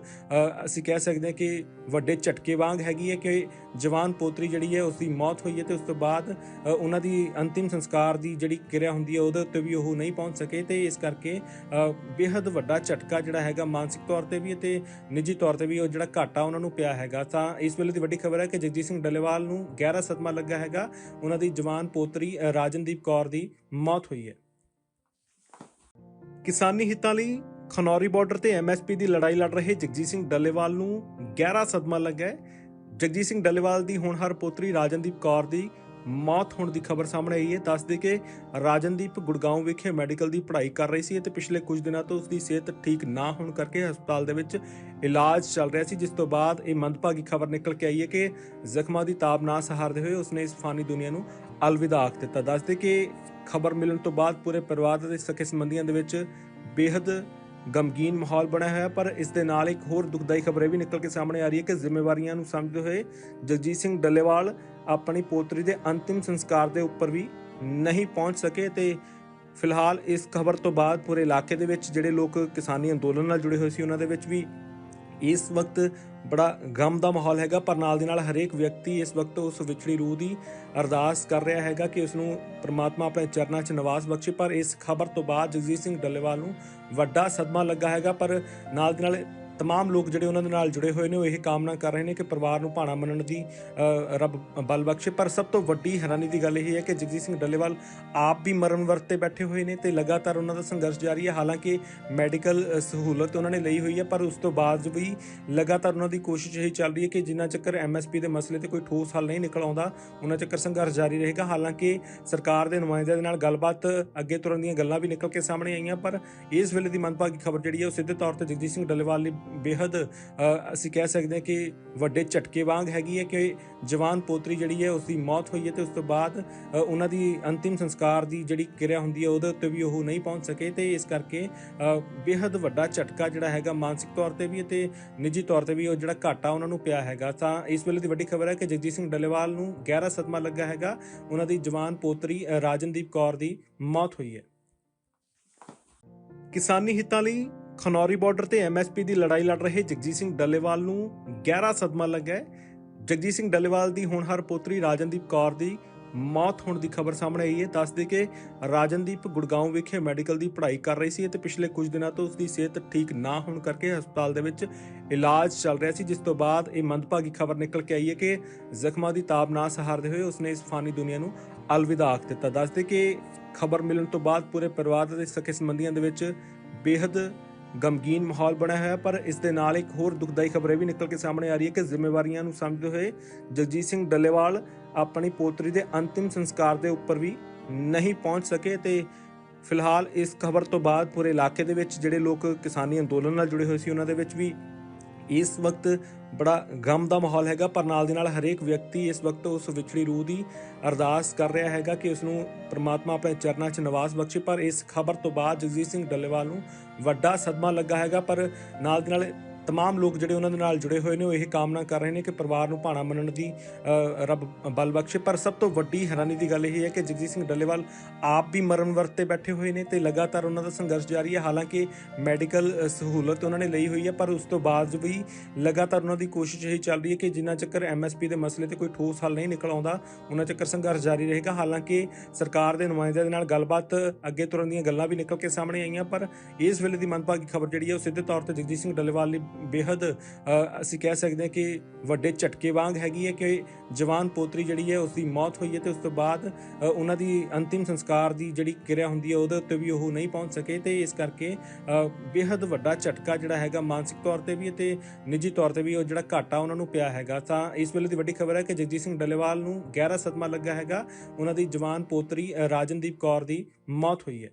ਅਸੀਂ ਕਹਿ ਸਕਦੇ ਹਾਂ ਕਿ ਵੱਡੇ ਝਟਕੇ ਵਾਂਗ ਹੈਗੀ ਹੈ ਕਿ ਜਵਾਨ ਪੋਤਰੀ ਜਿਹੜੀ ਹੈ ਉਸ ਦੀ ਮੌਤ ਹੋਈ ਹੈ ਤੇ ਉਸ ਤੋਂ ਬਾਅਦ ਉਹਨਾਂ ਦੀ ਅੰਤਿਮ ਸੰਸਕਾਰ ਦੀ ਜਿਹੜੀ ਕਿਰਿਆ ਹੁੰਦੀ ਹੈ ਉਹਦੇ ਉੱਤੇ ਵੀ ਉਹ ਨਹੀਂ ਪਹੁੰਚ ਸਕੇ ਤੇ ਇਸ ਕਰਕੇ ਬੇहद ਵੱਡਾ ਝਟਕਾ ਜਿਹੜਾ ਹੈਗਾ ਮਾਨਸਿਕ ਤੌਰ ਤੇ ਵੀ ਤੇ ਨਿੱਜੀ ਤੌਰ ਤੇ ਵੀ ਉਹ ਜਿਹੜਾ ਘਾਟਾ ਉਹਨਾਂ ਨੂੰ ਪਿਆ ਹੈਗਾ। ਤਾਂ ਇਸ ਵੇਲੇ ਦੀ ਵੱਡੀ ਖਬਰ ਹੈ ਕਿ ਜਗਜੀਤ ਸਿੰਘ ਡੱਲੇਵਾਲ ਨੂੰ 11 ਸਦਮਾ ਲੱਗਾ ਹੈਗਾ, ਉਹਨਾਂ ਦੀ ਜਵਾਨ ਪੋਤਰੀ ਰਾਜਨਦੀਪ ਕੌਰ ਦੀ ਮੌਤ ਹੋਈ ਹੈ। ਕਿਸਾਨੀ ਹਿੱਤਾਂ ਲਈ ਖਨੌਰੀ ਬਾਰਡਰ ਤੇ ਐਮਐਸਪੀ ਦੀ ਲੜਾਈ ਲੜ ਰਹੇ ਜਗਜੀਤ ਸਿੰਘ ਡੱਲੇਵਾਲ ਨੂੰ ਗਹਿਰਾ ਸਦਮਾ ਲੱਗਾ ਹੈ। ਜਗਜੀਤ ਸਿੰਘ ਡੱਲੇਵਾਲ ਦੀ ਹੋਣਹਾਰ ਪੋਤਰੀ ਰਾਜਨਦੀਪ ਕੌਰ ਦੀ ਮੌਤ ਹੋਣ ਦੀ ਖਬਰ ਸਾਹਮਣੇ ਆਈ ਹੈ। ਦੱਸਦੇ ਕਿ ਰਾਜਨਦੀਪ ਗੁੜਗਾਉਂ ਵਿਖੇ ਮੈਡੀਕਲ ਦੀ ਪੜ੍ਹਾਈ ਕਰ ਰਹੀ ਸੀ ਤੇ ਪਿਛਲੇ ਕੁਝ ਦਿਨਾਂ ਤੋਂ ਉਸ ਦੀ ਸਿਹਤ ਠੀਕ ਨਾ ਹੋਣ ਕਰਕੇ ਹਸਪਤਾਲ ਦੇ ਵਿੱਚ ਇਲਾਜ ਚੱਲ ਰਿਹਾ ਸੀ, ਜਿਸ ਤੋਂ ਬਾਅਦ ਇਹ ਮੰਦਭਾਗੀ ਖਬਰ ਨਿਕਲ ਕੇ ਆਈ ਹੈ ਕਿ ਜ਼ਖਮਾਂ ਦੀ ਤਾਬ ਨਾ ਸਹਾਰਦੇ ਹੋਏ ਉਸਨੇ ਇਸ ਫਾਨੀ ਦੁਨੀਆ ਨੂੰ ਅਲਵਿਦਾ ਆਖ ਦਿੱਤਾ। ਦੱਸਦੇ ਕਿ ਖਬਰ ਮਿਲਣ ਤੋਂ ਬਾਅਦ ਪੂਰੇ ਪਰਿਵਾਰ ਦੇ ਸਕੇ ਸੰਬੰਧੀਆਂ ਦੇ ਵਿੱਚ ਬੇहद ਗਮਗੀਨ ਮਾਹੌਲ ਬਣਿਆ ਹੋਇਆ, ਪਰ ਇਸ ਦੇ ਨਾਲ ਇੱਕ ਹੋਰ ਦੁਖਦਾਈ ਖਬਰ ਇਹ ਵੀ ਨਿਕਲ ਕੇ ਸਾਹਮਣੇ ਆ ਰਹੀ ਹੈ ਕਿ ਜ਼ਿੰਮੇਵਾਰੀਆਂ ਨੂੰ ਸਮਝਦੇ ਹੋਏ ਜਗਜੀਤ ਸਿੰਘ ਡੱਲੇਵਾਲ ਆਪਣੀ ਪੋਤਰੀ ਦੇ ਅੰਤਿਮ ਸੰਸਕਾਰ ਦੇ ਉੱਪਰ ਵੀ ਨਹੀਂ ਪਹੁੰਚ ਸਕੇ ਤੇ ਫਿਲਹਾਲ ਇਸ ਖਬਰ ਤੋਂ ਬਾਅਦ ਪੂਰੇ ਇਲਾਕੇ ਦੇ ਵਿੱਚ ਜਿਹੜੇ ਲੋਕ ਕਿਸਾਨੀ ਅੰਦੋਲਨ ਨਾਲ ਜੁੜੇ ਹੋਏ ਸੀ, ਉਹਨਾਂ ਦੇ ਵਿੱਚ ਵੀ ਇਸ ਵਕਤ ਬੜਾ ਗਮ ਦਾ ਮਾਹੌਲ ਹੈਗਾ, ਪਰ ਨਾਲ ਦੇ ਨਾਲ ਹਰੇਕ ਵਿਅਕਤੀ ਇਸ ਵਕਤ ਉਸ ਵਿਛੜੀ ਰੂਹ ਦੀ ਅਰਦਾਸ ਕਰ ਰਿਹਾ ਹੈਗਾ ਕਿ ਉਸ ਨੂੰ ਪ੍ਰਮਾਤਮਾ ਆਪਣੇ ਚਰਨਾਂ 'ਚ ਨਿਵਾਸ ਬਖਸ਼ੇ। ਪਰ ਇਸ ਖਬਰ ਤੋਂ ਬਾਅਦ ਜਗਜੀਤ ਸਿੰਘ ਡੱਲੇਵਾਲ ਨੂੰ ਵੱਡਾ ਸਦਮਾ ਲੱਗਾ ਹੈਗਾ, ਪਰ ਨਾਲ ਦੇ ਨਾਲ ਤਮਾਮ ਲੋਕ ਜਿਹੜੇ ਉਹਨਾਂ ਦੇ ਨਾਲ ਜੁੜੇ ਹੋਏ ਨੇ ਉਹ ਇਹ ਕਾਮਨਾ ਕਰ ਰਹੇ ਨੇ ਕਿ ਪਰਿਵਾਰ ਨੂੰ ਭਾਣਾ ਮੰਨਣ ਦੀ ਰੱਬ ਬਲ ਬਖਸ਼ੇ ਪਰ ਸਭ ਤੋਂ ਵੱਡੀ ਹੈਰਾਨੀ ਦੀ ਗੱਲ ਇਹ ਹੈ ਕਿ ਜਗਜੀਤ ਸਿੰਘ ਡੱਲੇਵਾਲ ਆਪ ਵੀ ਮਰਨ ਵਰਤ ਤੇ ਬੈਠੇ ਹੋਏ ਨੇ ਤੇ ਲਗਾਤਾਰ ਉਹਨਾਂ ਦਾ ਸੰਘਰਸ਼ ਜਾਰੀ ਹੈ ਹਾਲਾਂਕਿ ਮੈਡੀਕਲ ਸਹੂਲਤ ਉਹਨਾਂ ਨੇ ਲਈ ਹੋਈ ਹੈ ਪਰ ਉਸ ਤੋਂ ਬਾਅਦ ਵੀ ਲਗਾਤਾਰ ਉਹਨਾਂ ਦੀ ਕੋਸ਼ਿਸ਼ ਇਹੀ ਚੱਲ ਰਹੀ ਹੈ ਕਿ ਜਿੰਨਾ ਚੱਕਰ ਐਮਐਸਪੀ ਦੇ ਮਸਲੇ ਤੇ ਕੋਈ ਠੋਸ ਹੱਲ ਨਹੀਂ ਨਿਕਲ ਆਉਂਦਾ ਉਹਨਾਂ ਚੱਕਰ ਸੰਘਰਸ਼ ਜਾਰੀ ਰਹੇਗਾ ਹਾਲਾਂਕਿ ਸਰਕਾਰ ਦੇ ਨੁਮਾਇੰਦਿਆਂ ਦੇ ਨਾਲ ਗੱਲਬਾਤ ਅੱਗੇ ਤੁਰਨ ਦੀਆਂ ਗੱਲਾਂ ਵੀ ਨਿਕਲ ਕੇ ਸਾਹਮਣੇ ਆਈਆਂ ਪਰ ਇਸ ਵੇਲੇ ਦੀ ਮੰਦਭਾਗੀ ਖਬਰ ਜਿਹੜੀ ਹੈ ਉਹ ਸਿੱਧੇ ਤੌਰ ਤੇ ਜਗਜੀਤ ਸਿੰਘ ਡੱਲੇਵਾਲ ਲਈ ਬੇहद ਅਸੀਂ ਕਹਿ ਸਕਦੇ ਹਾਂ ਕਿ ਵੱਡੇ ਝਟਕੇ ਵਾਂਗ ਹੈਗੀ ਹੈ ਕਿ ਜਵਾਨ ਪੋਤਰੀ ਜਿਹੜੀ ਹੈ ਉਸ ਦੀ ਮੌਤ ਹੋਈ ਹੈ ਤੇ ਉਸ ਤੋਂ ਬਾਅਦ ਉਹਨਾਂ ਦੀ ਅੰਤਿਮ ਸੰਸਕਾਰ ਦੀ ਜਿਹੜੀ ਕਿਰਿਆ ਹੁੰਦੀ ਹੈ ਉਹਦੇ ਉੱਤੇ ਵੀ ਉਹ ਨਹੀਂ ਪਹੁੰਚ ਸਕੇ ਤੇ ਇਸ ਕਰਕੇ ਬੇहद ਵੱਡਾ ਝਟਕਾ ਜਿਹੜਾ ਹੈਗਾ ਮਾਨਸਿਕ ਤੌਰ ਤੇ ਵੀ ਤੇ ਨਿੱਜੀ ਤੌਰ ਤੇ ਵੀ ਉਹ ਜਿਹੜਾ ਘਾਟਾ ਉਹਨਾਂ ਨੂੰ ਪਿਆ ਹੈਗਾ। ਤਾਂ ਇਸ ਵੇਲੇ ਦੀ ਵੱਡੀ ਖਬਰ ਹੈ ਕਿ ਜਗਜੀਤ ਸਿੰਘ ਡੱਲੇਵਾਲ ਨੂੰ ਗਹਿਰਾ ਸਦਮਾ ਲੱਗਾ ਹੈਗਾ, ਉਹਨਾਂ ਦੀ ਜਵਾਨ ਪੋਤਰੀ ਰਾਜਨਦੀਪ ਕੌਰ ਦੀ ਮੌਤ ਹੋਈ ਹੈ। ਕਿਸਾਨੀ ਹਿੱਤਾਂ ਲਈ ਖਨੌਰੀ ਬਾਰਡਰ ਤੇ ਐਮਐਸਪੀ ਦੀ ਲੜਾਈ ਲੜ ਰਹੇ ਜਗਜੀਤ ਸਿੰਘ ਡੱਲੇਵਾਲ ਨੂੰ ਗਹਿਰਾ ਸਦਮਾ ਲੱਗਾ ਹੈ। ਜਗਜੀਤ ਸਿੰਘ ਡੱਲੇਵਾਲ ਦੀ ਹੋਣਹਾਰ ਪੋਤਰੀ ਰਾਜਨਦੀਪ ਕੌਰ ਦੀ ਮੌਤ ਹੋਣ ਦੀ ਖਬਰ ਸਾਹਮਣੇ ਆਈ ਹੈ। ਦੱਸਦੇ ਕਿ ਰਾਜਨਦੀਪ ਗੁੜਗਾਉਂ ਵਿਖੇ ਮੈਡੀਕਲ ਦੀ ਪੜ੍ਹਾਈ ਕਰ ਰਹੀ ਸੀ ਤੇ ਪਿਛਲੇ ਕੁਝ ਦਿਨਾਂ ਤੋਂ ਉਸ ਦੀ ਸਿਹਤ ਠੀਕ ਨਾ ਹੋਣ ਕਰਕੇ ਹਸਪਤਾਲ ਦੇ ਵਿੱਚ ਇਲਾਜ ਚੱਲ ਰਿਹਾ ਸੀ, ਜਿਸ ਤੋਂ ਬਾਅਦ ਇਹ ਮੰਦਭਾਗੀ ਖਬਰ ਨਿਕਲ ਕੇ ਆਈ ਹੈ ਕਿ ਜ਼ਖਮਾਂ ਦੀ ਤਾਬ ਨਾ ਸਹਾਰਦੇ ਹੋਏ ਉਸਨੇ ਇਸ ਫਾਨੀ ਦੁਨੀਆ ਨੂੰ ਅਲਵਿਦਾ ਆਖ ਦਿੱਤਾ। ਦੱਸਦੇ ਕਿ ਖਬਰ ਮਿਲਣ ਤੋਂ ਬਾਅਦ ਪੂਰੇ ਪਰਿਵਾਰ ਦੇ ਸਕੇ ਸੰਬੰਧੀਆਂ ਦੇ ਵਿੱਚ ਬੇहद ਗਮਗੀਨ ਮਾਹੌਲ ਬਣਿਆ ਹੋਇਆ, ਪਰ ਇਸ ਦੇ ਨਾਲ ਇੱਕ ਹੋਰ ਦੁਖਦਾਈ ਖਬਰ ਇਹ ਵੀ ਨਿਕਲ ਕੇ ਸਾਹਮਣੇ ਆ ਰਹੀ ਹੈ ਕਿ ਜ਼ਿੰਮੇਵਾਰੀਆਂ ਨੂੰ ਸਮਝਦੇ ਹੋਏ ਜਗਜੀਤ ਸਿੰਘ ਡੱਲੇਵਾਲ ਆਪਣੀ ਪੋਤਰੀ ਦੇ ਅੰਤਿਮ ਸੰਸਕਾਰ ਦੇ ਉੱਪਰ ਵੀ ਨਹੀਂ ਪਹੁੰਚ ਸਕੇ ਤੇ ਫਿਲਹਾਲ ਇਸ ਖਬਰ ਤੋਂ ਬਾਅਦ ਪੂਰੇ ਇਲਾਕੇ ਦੇ ਵਿੱਚ ਜਿਹੜੇ ਲੋਕ ਕਿਸਾਨੀ ਅੰਦੋਲਨ ਨਾਲ ਜੁੜੇ ਹੋਏ ਸੀ, ਉਹਨਾਂ ਦੇ ਵਿੱਚ ਵੀ ਇਸ ਵਕਤ ਬੜਾ ਗਮ ਦਾ ਮਾਹੌਲ ਹੈਗਾ, ਪਰ ਨਾਲ ਦੇ ਨਾਲ ਹਰੇਕ ਵਿਅਕਤੀ ਇਸ ਵਕਤ ਉਸ ਵਿਛੜੀ ਰੂਹ ਦੀ ਅਰਦਾਸ ਕਰ ਰਿਹਾ ਹੈਗਾ ਕਿ ਉਸ ਨੂੰ ਪ੍ਰਮਾਤਮਾ ਆਪਣੇ ਚਰਨਾਂ 'ਚ ਨਿਵਾਸ ਬਖਸ਼ੇ। ਪਰ ਇਸ ਖਬਰ ਤੋਂ ਬਾਅਦ ਜਗਜੀਤ ਸਿੰਘ ਡੱਲੇਵਾਲ ਨੂੰ ਵੱਡਾ ਸਦਮਾ ਲੱਗਾ ਹੈਗਾ, ਪਰ ਨਾਲ ਦੇ ਨਾਲ ਤਮਾਮ ਲੋਕ ਜਿਹੜੇ ਉਹਨਾਂ ਦੇ ਨਾਲ ਜੁੜੇ ਹੋਏ ਨੇ ਉਹ ਇਹ ਕਾਮਨਾ ਕਰ ਰਹੇ ਨੇ ਕਿ ਪਰਿਵਾਰ ਨੂੰ ਭਾਣਾ ਮੰਨਣ ਦੀ ਰੱਬ ਬਲ ਬਖਸ਼ੇ ਪਰ ਸਭ ਤੋਂ ਵੱਡੀ ਹੈਰਾਨੀ ਦੀ ਗੱਲ ਇਹ ਹੈ ਕਿ ਜਗਜੀਤ ਸਿੰਘ ਡੱਲੇਵਾਲ ਆਪ ਵੀ ਮਰਨ ਵਰਤ ਤੇ ਬੈਠੇ ਹੋਏ ਨੇ ਤੇ ਲਗਾਤਾਰ ਉਹਨਾਂ ਦਾ ਸੰਘਰਸ਼ ਜਾਰੀ ਹੈ ਹਾਲਾਂਕਿ ਮੈਡੀਕਲ ਸਹੂਲਤ ਉਹਨਾਂ ਨੇ ਲਈ ਹੋਈ ਹੈ ਪਰ ਉਸ ਤੋਂ ਬਾਅਦ ਵੀ ਲਗਾਤਾਰ ਉਹਨਾਂ ਦੀ ਕੋਸ਼ਿਸ਼ ਇਹੀ ਚੱਲ ਰਹੀ ਹੈ ਕਿ ਜਿੰਨਾ ਚੱਕਰ ਐਮਐਸਪੀ ਦੇ ਮਸਲੇ ਤੇ ਕੋਈ ਠੋਸ ਹੱਲ ਨਹੀਂ ਨਿਕਲ ਆਉਂਦਾ ਉਹਨਾਂ ਚੱਕਰ ਸੰਘਰਸ਼ ਜਾਰੀ ਰਹੇਗਾ ਹਾਲਾਂਕਿ ਸਰਕਾਰ ਦੇ ਨੁਮਾਇੰਦਿਆਂ ਦੇ ਨਾਲ ਗੱਲਬਾਤ ਅੱਗੇ ਤੁਰਨ ਦੀਆਂ ਗੱਲਾਂ ਵੀ ਨਿਕਲ ਕੇ ਸਾਹਮਣੇ ਆਈਆਂ ਪਰ ਇਸ ਵੇਲੇ ਦੀ ਮੰਦਭਾਗੀ ਖਬਰ ਜਿਹੜੀ ਹੈ ਉਹ ਸਿੱਧੇ ਤੌਰ ਤੇ ਜਗਜੀਤ ਸਿੰਘ ਡੱਲੇਵਾਲ ਲਈ ਬੇहद ਅਸੀਂ ਕਹਿ ਸਕਦੇ ਹਾਂ ਕਿ ਵੱਡੇ ਝਟਕੇ ਵਾਂਗ ਹੈਗੀ ਹੈ ਕਿ ਜਵਾਨ ਪੋਤਰੀ ਜਿਹੜੀ ਹੈ ਉਸ ਦੀ ਮੌਤ ਹੋਈ ਹੈ ਤੇ ਉਸ ਤੋਂ ਬਾਅਦ ਉਹਨਾਂ ਦੀ ਅੰਤਿਮ ਸੰਸਕਾਰ ਦੀ ਜਿਹੜੀ ਕਿਰਿਆ ਹੁੰਦੀ ਹੈ ਉਹਦੇ ਉੱਤੇ ਵੀ ਉਹ ਨਹੀਂ ਪਹੁੰਚ ਸਕੇ ਤੇ ਇਸ ਕਰਕੇ ਬੇहद ਵੱਡਾ ਝਟਕਾ ਜਿਹੜਾ ਹੈਗਾ ਮਾਨਸਿਕ ਤੌਰ ਤੇ ਵੀ ਤੇ ਨਿੱਜੀ ਤੌਰ ਤੇ ਵੀ ਉਹ ਜਿਹੜਾ ਘਾਟਾ ਉਹਨਾਂ ਨੂੰ ਪਿਆ ਹੈਗਾ। ਤਾਂ ਇਸ ਵੇਲੇ ਦੀ ਵੱਡੀ ਖਬਰ ਹੈ ਕਿ ਜਗਜੀਤ ਸਿੰਘ ਡਲੇਵਾਲ ਨੂੰ ਗਹਿਰਾ ਸਦਮਾ ਲੱਗਾ ਹੈਗਾ। ਉਹਨਾਂ ਦੀ ਜਵਾਨ ਪੋਤਰੀ ਰਾਜਨਦੀਪ ਕੌਰ ਦੀ ਮੌਤ ਹੋਈ ਹੈ।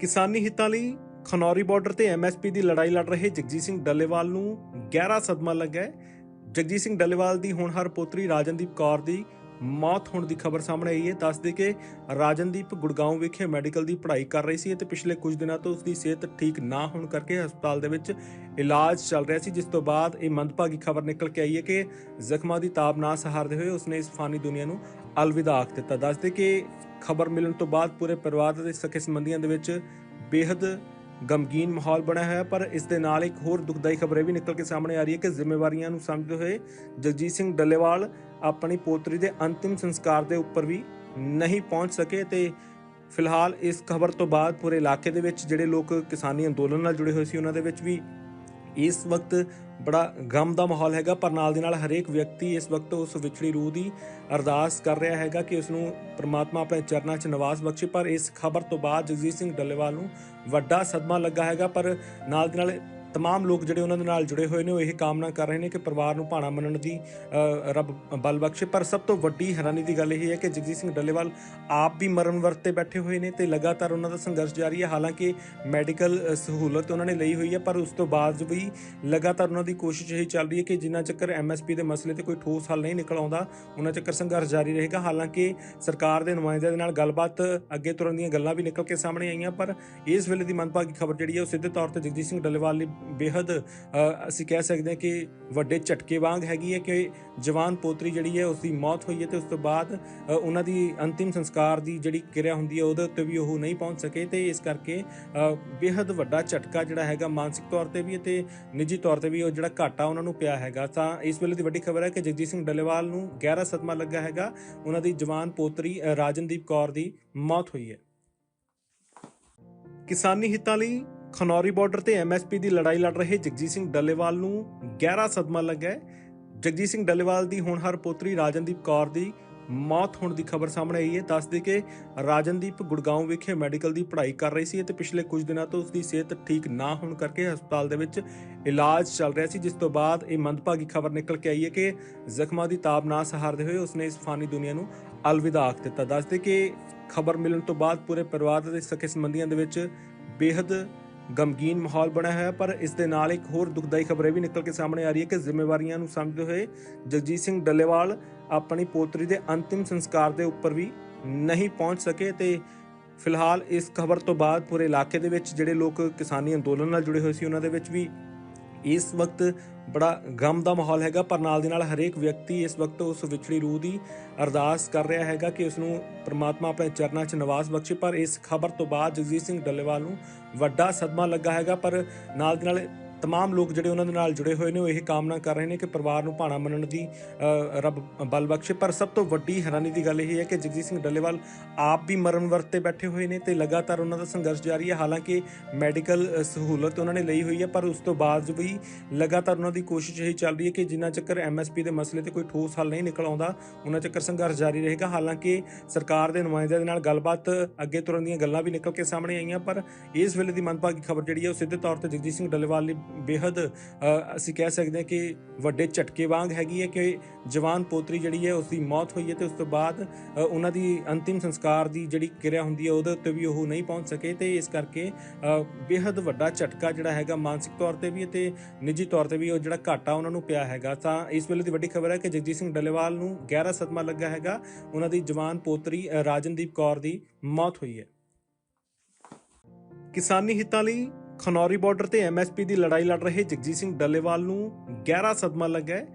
ਕਿਸਾਨੀ ਹਿੱਤਾਂ ਲਈ ਖਨੌਰੀ ਬਾਰਡਰ ਤੇ ਐਮਐਸਪੀ ਦੀ ਲੜਾਈ ਲੜ ਰਹੇ ਜਗਜੀਤ ਸਿੰਘ ਡੱਲੇਵਾਲ ਨੂੰ ਗਹਿਰਾ ਸਦਮਾ ਲੱਗਾ ਹੈ। ਜਗਜੀਤ ਸਿੰਘ ਡੱਲੇਵਾਲ ਦੀ ਹੋਣਹਾਰ ਪੋਤਰੀ ਰਾਜਨਦੀਪ ਕੌਰ ਦੀ ਮੌਤ ਹੋਣ ਦੀ ਖਬਰ ਸਾਹਮਣੇ ਆਈ ਹੈ। ਦੱਸਦੇ ਕਿ ਰਾਜਨਦੀਪ ਗੁੜਗਾਉਂ ਵਿਖੇ ਮੈਡੀਕਲ ਦੀ ਪੜ੍ਹਾਈ ਕਰ ਰਹੀ ਸੀ ਤੇ ਪਿਛਲੇ ਕੁਝ ਦਿਨਾਂ ਤੋਂ ਉਸ ਦੀ ਸਿਹਤ ਠੀਕ ਨਾ ਹੋਣ ਕਰਕੇ ਹਸਪਤਾਲ ਦੇ ਵਿੱਚ ਇਲਾਜ ਚੱਲ ਰਿਹਾ ਸੀ, ਜਿਸ ਤੋਂ ਬਾਅਦ ਇਹ ਮੰਦਭਾਗੀ ਖਬਰ ਨਿਕਲ ਕੇ ਆਈ ਹੈ ਕਿ ਜ਼ਖਮਾਂ ਦੀ ਤਾਬ ਨਾ ਸਹਾਰਦੇ ਹੋਏ ਉਸਨੇ ਇਸ ਫਾਨੀ ਦੁਨੀਆ ਨੂੰ ਅਲਵਿਦਾ ਆਖ ਦਿੱਤਾ। ਦੱਸਦੇ ਕਿ ਖਬਰ ਮਿਲਣ ਤੋਂ ਬਾਅਦ ਪੂਰੇ ਪਰਿਵਾਰ ਦੇ ਸਕੇ ਸੰਬੰਧੀਆਂ ਦੇ ਵਿੱਚ ਬੇहद ਗਮਗੀਨ ਮਾਹੌਲ ਬਣਿਆ ਹੋਇਆ, ਪਰ ਇਸ ਦੇ ਨਾਲ ਇੱਕ ਹੋਰ ਦੁਖਦਾਈ ਖਬਰ ਇਹ ਵੀ ਨਿਕਲ ਕੇ ਸਾਹਮਣੇ ਆ ਰਹੀ ਹੈ ਕਿ ਜ਼ਿੰਮੇਵਾਰੀਆਂ ਨੂੰ ਸਮਝਦੇ ਹੋਏ ਜਗਜੀਤ ਸਿੰਘ ਡੱਲੇਵਾਲ ਆਪਣੀ ਪੋਤਰੀ ਦੇ ਅੰਤਿਮ ਸੰਸਕਾਰ ਦੇ ਉੱਪਰ ਵੀ ਨਹੀਂ ਪਹੁੰਚ ਸਕੇ ਤੇ ਫਿਲਹਾਲ ਇਸ ਖਬਰ ਤੋਂ ਬਾਅਦ ਪੂਰੇ ਇਲਾਕੇ ਦੇ ਵਿੱਚ ਜਿਹੜੇ ਲੋਕ ਕਿਸਾਨੀ ਅੰਦੋਲਨ ਨਾਲ ਜੁੜੇ ਹੋਏ ਸੀ, ਉਹਨਾਂ ਦੇ ਵਿੱਚ ਵੀ ਇਸ ਵਕਤ ਬੜਾ ਗਮ ਦਾ ਮਾਹੌਲ ਹੈਗਾ, ਪਰ ਨਾਲ ਦੇ ਨਾਲ ਹਰੇਕ ਵਿਅਕਤੀ ਇਸ ਵਕਤ ਉਸ ਵਿਛੜੀ ਰੂਹ ਦੀ ਅਰਦਾਸ ਕਰ ਰਿਹਾ ਹੈਗਾ ਕਿ ਉਸ ਨੂੰ ਪ੍ਰਮਾਤਮਾ ਆਪਣੇ ਚਰਨਾਂ 'ਚ ਨਿਵਾਸ ਬਖਸ਼ੇ। ਪਰ ਇਸ ਖਬਰ ਤੋਂ ਬਾਅਦ ਜਗਜੀਤ ਸਿੰਘ ਡੱਲੇਵਾਲ ਨੂੰ ਵੱਡਾ ਸਦਮਾ ਲੱਗਾ ਹੈਗਾ, ਪਰ ਨਾਲ ਦੇ ਨਾਲ ਤਮਾਮ ਲੋਕ ਜਿਹੜੇ ਉਹਨਾਂ ਦੇ ਨਾਲ ਜੁੜੇ ਹੋਏ ਨੇ, ਉਹ ਇਹ ਕਾਮਨਾ ਕਰ ਰਹੇ ਨੇ ਕਿ ਪਰਿਵਾਰ ਨੂੰ ਭਾਣਾ ਮੰਨਣ ਦੀ ਰੱਬ ਬਲ ਬਖਸ਼ੇ। ਪਰ ਸਭ ਤੋਂ ਵੱਡੀ ਹੈਰਾਨੀ ਦੀ ਗੱਲ ਇਹ ਹੈ ਕਿ ਜਗਜੀਤ ਸਿੰਘ ਡੱਲੇਵਾਲ ਆਪ ਵੀ ਮਰਨ ਵਰਤ 'ਤੇ ਬੈਠੇ ਹੋਏ ਨੇ ਤੇ ਲਗਾਤਾਰ ਉਹਨਾਂ ਦਾ ਸੰਘਰਸ਼ ਜਾਰੀ ਹੈ। ਹਾਲਾਂਕਿ ਮੈਡੀਕਲ ਸਹੂਲਤ ਉਹਨਾਂ ਨੇ ਲਈ ਹੋਈ ਹੈ, ਪਰ ਉਸ ਤੋਂ ਬਾਅਦ ਵੀ ਲਗਾਤਾਰ ਉਹਨਾਂ ਦੀ ਕੋਸ਼ਿਸ਼ ਇਹੀ ਚੱਲ ਰਹੀ ਹੈ ਕਿ ਜਿੰਨਾ ਚੱਕਰ ਐਮਐਸਪੀ ਦੇ ਮਸਲੇ ਤੇ ਕੋਈ ਠੋਸ ਹੱਲ ਨਹੀਂ ਨਿਕਲ ਆਉਂਦਾ, ਉਹਨਾਂ ਚੱਕਰ ਸੰਘਰਸ਼ ਜਾਰੀ ਰਹੇਗਾ। ਹਾਲਾਂਕਿ ਸਰਕਾਰ ਦੇ ਨੁਮਾਇੰਦਿਆਂ ਦੇ ਨਾਲ ਗੱਲਬਾਤ ਅੱਗੇ ਤੁਰਨ ਦੀਆਂ ਗੱਲਾਂ ਵੀ ਨਿਕਲ ਕੇ ਸਾਹਮਣੇ ਆਈਆਂ, ਪਰ ਇਸ ਵੇਲੇ ਦੀ ਮੰਦਭਾਗੀ ਖਬਰ ਜਿਹੜੀ ਹੈ, ਉਹ ਸਿੱਧੇ ਤੌਰ ਤੇ ਜਗਜੀਤ ਸਿੰਘ ਡੱਲੇਵਾਲ ਲਈ ਬੇहद ਅਸੀਂ ਕਹਿ ਸਕਦੇ ਹਾਂ ਕਿ ਵੱਡੇ ਝਟਕੇ ਵਾਂਗ ਹੈਗੀ ਹੈ ਕਿ ਜਵਾਨ ਪੋਤਰੀ ਜਿਹੜੀ ਹੈ ਉਸ ਦੀ ਮੌਤ ਹੋਈ ਹੈ ਤੇ ਉਸ ਤੋਂ ਬਾਅਦ ਉਹਨਾਂ ਦੀ ਅੰਤਿਮ ਸੰਸਕਾਰ ਦੀ ਜਿਹੜੀ ਕਿਰਿਆ ਹੁੰਦੀ ਹੈ ਉਹਦੇ ਉੱਤੇ ਵੀ ਉਹ ਨਹੀਂ ਪਹੁੰਚ ਸਕੇ ਤੇ ਇਸ ਕਰਕੇ ਬੇहद ਵੱਡਾ ਝਟਕਾ ਜਿਹੜਾ ਹੈਗਾ ਮਾਨਸਿਕ ਤੌਰ ਤੇ ਵੀ ਤੇ ਨਿੱਜੀ ਤੌਰ ਤੇ ਵੀ ਉਹ ਜਿਹੜਾ ਘਾਟਾ ਉਹਨਾਂ ਨੂੰ ਪਿਆ ਹੈਗਾ। ਤਾਂ ਇਸ ਵੇਲੇ ਦੀ ਵੱਡੀ ਖਬਰ ਹੈ ਕਿ ਜਗਜੀਤ ਸਿੰਘ ਡੱਲੇਵਾਲ ਨੂੰ 11 ਸਦਮਾ ਲੱਗਾ ਹੈਗਾ। ਉਹਨਾਂ ਦੀ ਜਵਾਨ ਪੋਤਰੀ ਰਾਜਨਦੀਪ ਕੌਰ ਦੀ ਮੌਤ ਹੋਈ ਹੈ। ਕਿਸਾਨੀ ਹਿੱਤਾਂ ਲਈ ਖਨੌਰੀ ਬਾਰਡਰ ਤੇ ਐਮਐਸਪੀ ਦੀ ਲੜਾਈ ਲੜ ਰਹੇ ਜਗਜੀਤ ਸਿੰਘ ਡੱਲੇਵਾਲ ਨੂੰ ਗਹਿਰਾ ਸਦਮਾ ਲੱਗਾ ਜਗਜੀਤ ਸਿੰਘ ਡੱਲੇਵਾਲ ਦੀ ਹੋਣਹਾਰ ਪੋਤਰੀ ਰਾਜਨਦੀਪ ਕੌਰ ਦੀ ਮੌਤ ਹੋਣ ਦੀ ਖਬਰ ਸਾਹਮਣੇ ਆਈ ਹੈ। ਦੱਸਦੇ ਕਿ ਰਾਜਨਦੀਪ ਗੁੜਗਾਉਂ ਵਿਖੇ ਮੈਡੀਕਲ ਦੀ ਪੜ੍ਹਾਈ ਕਰ ਰਹੀ ਸੀ ਤੇ ਪਿਛਲੇ ਕੁਝ ਦਿਨਾਂ ਤੋਂ ਉਸ ਦੀ ਸਿਹਤ ਠੀਕ ਨਾ ਹੋਣ ਕਰਕੇ ਹਸਪਤਾਲ ਦੇ ਵਿੱਚ ਇਲਾਜ ਚੱਲ ਰਿਹਾ ਸੀ, ਜਿਸ ਤੋਂ ਬਾਅਦ ਇਹ ਮੰਦਭਾਗੀ ਖਬਰ ਨਿਕਲ ਕੇ ਆਈ ਹੈ ਕਿ ਜ਼ਖਮਾਂ ਦੀ ਤਾਬ ਨਾ ਸਹਾਰਦੇ ਹੋਏ ਉਸਨੇ ਇਸ ਫਾਨੀ ਦੁਨੀਆ ਨੂੰ ਅਲਵਿਦਾ ਆਖ ਦਿੱਤਾ। ਦੱਸਦੇ ਕਿ ਖਬਰ ਮਿਲਣ ਤੋਂ ਬਾਅਦ ਪੂਰੇ ਪਰਿਵਾਰ ਦੇ ਸਕੇ ਸੰਬੰਧੀਆਂ ਦੇ ਵਿੱਚ ਬੇहद ਗਮਗੀਨ ਮਾਹੌਲ ਬਣਿਆ ਹੋਇਆ, ਪਰ ਇਸ ਦੇ ਨਾਲ ਇੱਕ ਹੋਰ ਦੁਖਦਾਈ ਖਬਰ ਇਹ ਵੀ ਨਿਕਲ ਕੇ ਸਾਹਮਣੇ ਆ ਰਹੀ ਹੈ ਕਿ ਜ਼ਿੰਮੇਵਾਰੀਆਂ ਨੂੰ ਸਮਝਦੇ ਹੋਏ ਜਗਜੀਤ ਸਿੰਘ ਡੱਲੇਵਾਲ ਆਪਣੀ ਪੋਤਰੀ ਦੇ ਅੰਤਿਮ ਸੰਸਕਾਰ ਦੇ ਉੱਪਰ ਵੀ ਨਹੀਂ ਪਹੁੰਚ ਸਕੇ ਤੇ ਫਿਲਹਾਲ ਇਸ ਖਬਰ ਤੋਂ ਬਾਅਦ ਪੂਰੇ ਇਲਾਕੇ ਦੇ ਵਿੱਚ ਜਿਹੜੇ ਲੋਕ ਕਿਸਾਨੀ ਅੰਦੋਲਨ ਨਾਲ ਜੁੜੇ ਹੋਏ ਸੀ, ਉਹਨਾਂ ਦੇ ਵਿੱਚ ਵੀ ਇਸ ਵਕਤ ਬੜਾ ਗਮ ਦਾ ਮਾਹੌਲ ਹੈਗਾ, ਪਰ ਨਾਲ ਦੇ ਨਾਲ ਹਰੇਕ ਵਿਅਕਤੀ ਇਸ ਵਕਤ ਉਸ ਵਿਛੜੀ ਰੂਹ ਦੀ ਅਰਦਾਸ ਕਰ ਰਿਹਾ ਹੈਗਾ ਕਿ ਉਸ ਨੂੰ ਪ੍ਰਮਾਤਮਾ ਆਪਣੇ ਚਰਨਾਂ 'ਚ ਨਿਵਾਸ ਬਖਸ਼ੇ। ਪਰ ਇਸ ਖਬਰ ਤੋਂ ਬਾਅਦ ਜਗਜੀਤ ਸਿੰਘ ਡੱਲੇਵਾਲ ਨੂੰ ਵੱਡਾ ਸਦਮਾ ਲੱਗਾ ਹੈਗਾ, ਪਰ ਨਾਲ ਦੇ ਨਾਲ ਤਮਾਮ ਲੋਕ ਜਿਹੜੇ ਉਹਨਾਂ ਦੇ ਨਾਲ ਜੁੜੇ ਹੋਏ ਨੇ, ਉਹ ਇਹ ਕਾਮਨਾ ਕਰ ਰਹੇ ਨੇ ਕਿ ਪਰਿਵਾਰ ਨੂੰ ਭਾਣਾ ਮੰਨਣ ਦੀ ਰੱਬ ਬਲ ਬਖਸ਼ੇ। ਪਰ ਸਭ ਤੋਂ ਵੱਡੀ ਹੈਰਾਨੀ ਦੀ ਗੱਲ ਇਹ ਹੈ ਕਿ ਜਗਜੀਤ ਸਿੰਘ ਡੱਲੇਵਾਲ ਆਪ ਵੀ ਮਰਨ ਵਰਤ 'ਤੇ ਬੈਠੇ ਹੋਏ ਨੇ ਤੇ ਲਗਾਤਾਰ ਉਹਨਾਂ ਦਾ ਸੰਘਰਸ਼ ਜਾਰੀ ਹੈ। ਹਾਲਾਂਕਿ ਮੈਡੀਕਲ ਸਹੂਲਤ ਉਹਨਾਂ ਨੇ ਲਈ ਹੋਈ ਹੈ, ਪਰ ਉਸ ਤੋਂ ਬਾਅਦ ਵੀ ਲਗਾਤਾਰ ਉਹਨਾਂ ਦੀ ਕੋਸ਼ਿਸ਼ ਇਹੀ ਚੱਲ ਰਹੀ ਹੈ ਕਿ ਜਿੰਨਾ ਚੱਕਰ ਐਮਐਸਪੀ ਦੇ ਮਸਲੇ ਤੇ ਕੋਈ ਠੋਸ ਹੱਲ ਨਹੀਂ ਨਿਕਲ ਆਉਂਦਾ, ਉਹਨਾਂ ਚੱਕਰ ਸੰਘਰਸ਼ ਜਾਰੀ ਰਹੇਗਾ। ਹਾਲਾਂਕਿ ਸਰਕਾਰ ਦੇ ਨੁਮਾਇੰਦਿਆਂ ਦੇ ਨਾਲ ਗੱਲਬਾਤ ਅੱਗੇ ਤੁਰਨ ਦੀਆਂ ਗੱਲਾਂ ਵੀ ਨਿਕਲ ਕੇ ਸਾਹਮਣੇ ਆਈਆਂ, ਪਰ ਇਸ ਵੇਲੇ ਦੀ ਮੰਦਭਾਗੀ ਖਬਰ ਜਿਹੜੀ ਹੈ, ਉਹ ਸਿੱਧੇ ਤੌਰ ਤੇ ਜਗਜੀਤ ਸਿੰਘ ਡੱਲੇਵਾਲ ਲਈ ਬੇहद ਅਸੀਂ ਕਹਿ ਸਕਦੇ ਹਾਂ ਕਿ ਵੱਡੇ ਝਟਕੇ ਵਾਂਗ ਹੈਗੀ ਹੈ ਕਿ ਜਵਾਨ ਪੋਤਰੀ ਜਿਹੜੀ ਹੈ ਉਸ ਦੀ ਮੌਤ ਹੋਈ ਹੈ ਤੇ ਉਸ ਤੋਂ ਬਾਅਦ ਉਹਨਾਂ ਦੀ ਅੰਤਿਮ ਸੰਸਕਾਰ ਦੀ ਜਿਹੜੀ ਕਿਰਿਆ ਹੁੰਦੀ ਹੈ ਉਹਦੇ ਉੱਤੇ ਵੀ ਉਹ ਨਹੀਂ ਪਹੁੰਚ ਸਕੇ ਤੇ ਇਸ ਕਰਕੇ ਬੇहद ਵੱਡਾ ਝਟਕਾ ਜਿਹੜਾ ਹੈਗਾ ਮਾਨਸਿਕ ਤੌਰ ਤੇ ਵੀ ਤੇ ਨਿੱਜੀ ਤੌਰ ਤੇ ਵੀ ਉਹ ਜਿਹੜਾ ਘਾਟਾ ਉਹਨਾਂ ਨੂੰ ਪਿਆ ਹੈਗਾ। ਤਾਂ ਇਸ ਵੇਲੇ ਦੀ ਵੱਡੀ ਖਬਰ ਹੈ ਕਿ ਜਗਜੀਤ ਸਿੰਘ ਡਲੇਵਾਲ ਨੂੰ ਗਹਿਰਾ ਸਦਮਾ ਲੱਗਾ ਹੈਗਾ। ਉਹਨਾਂ ਦੀ ਜਵਾਨ ਪੋਤਰੀ ਰਾਜਨਦੀਪ ਕੌਰ ਦੀ ਮੌਤ ਹੋਈ ਹੈ। ਕਿਸਾਨੀ ਹਿੱਤਾਂ ਲਈ ਖਨੌਰੀ ਬਾਰਡਰ ਤੇ ਐਮਐਸਪੀ ਦੀ ਲੜਾਈ ਲੜ ਰਹੇ ਜਗਜੀਤ ਸਿੰਘ ਡੱਲੇਵਾਲ ਨੂੰ ਗਹਿਰਾ ਸਦਮਾ ਲੱਗਾ ਹੈ।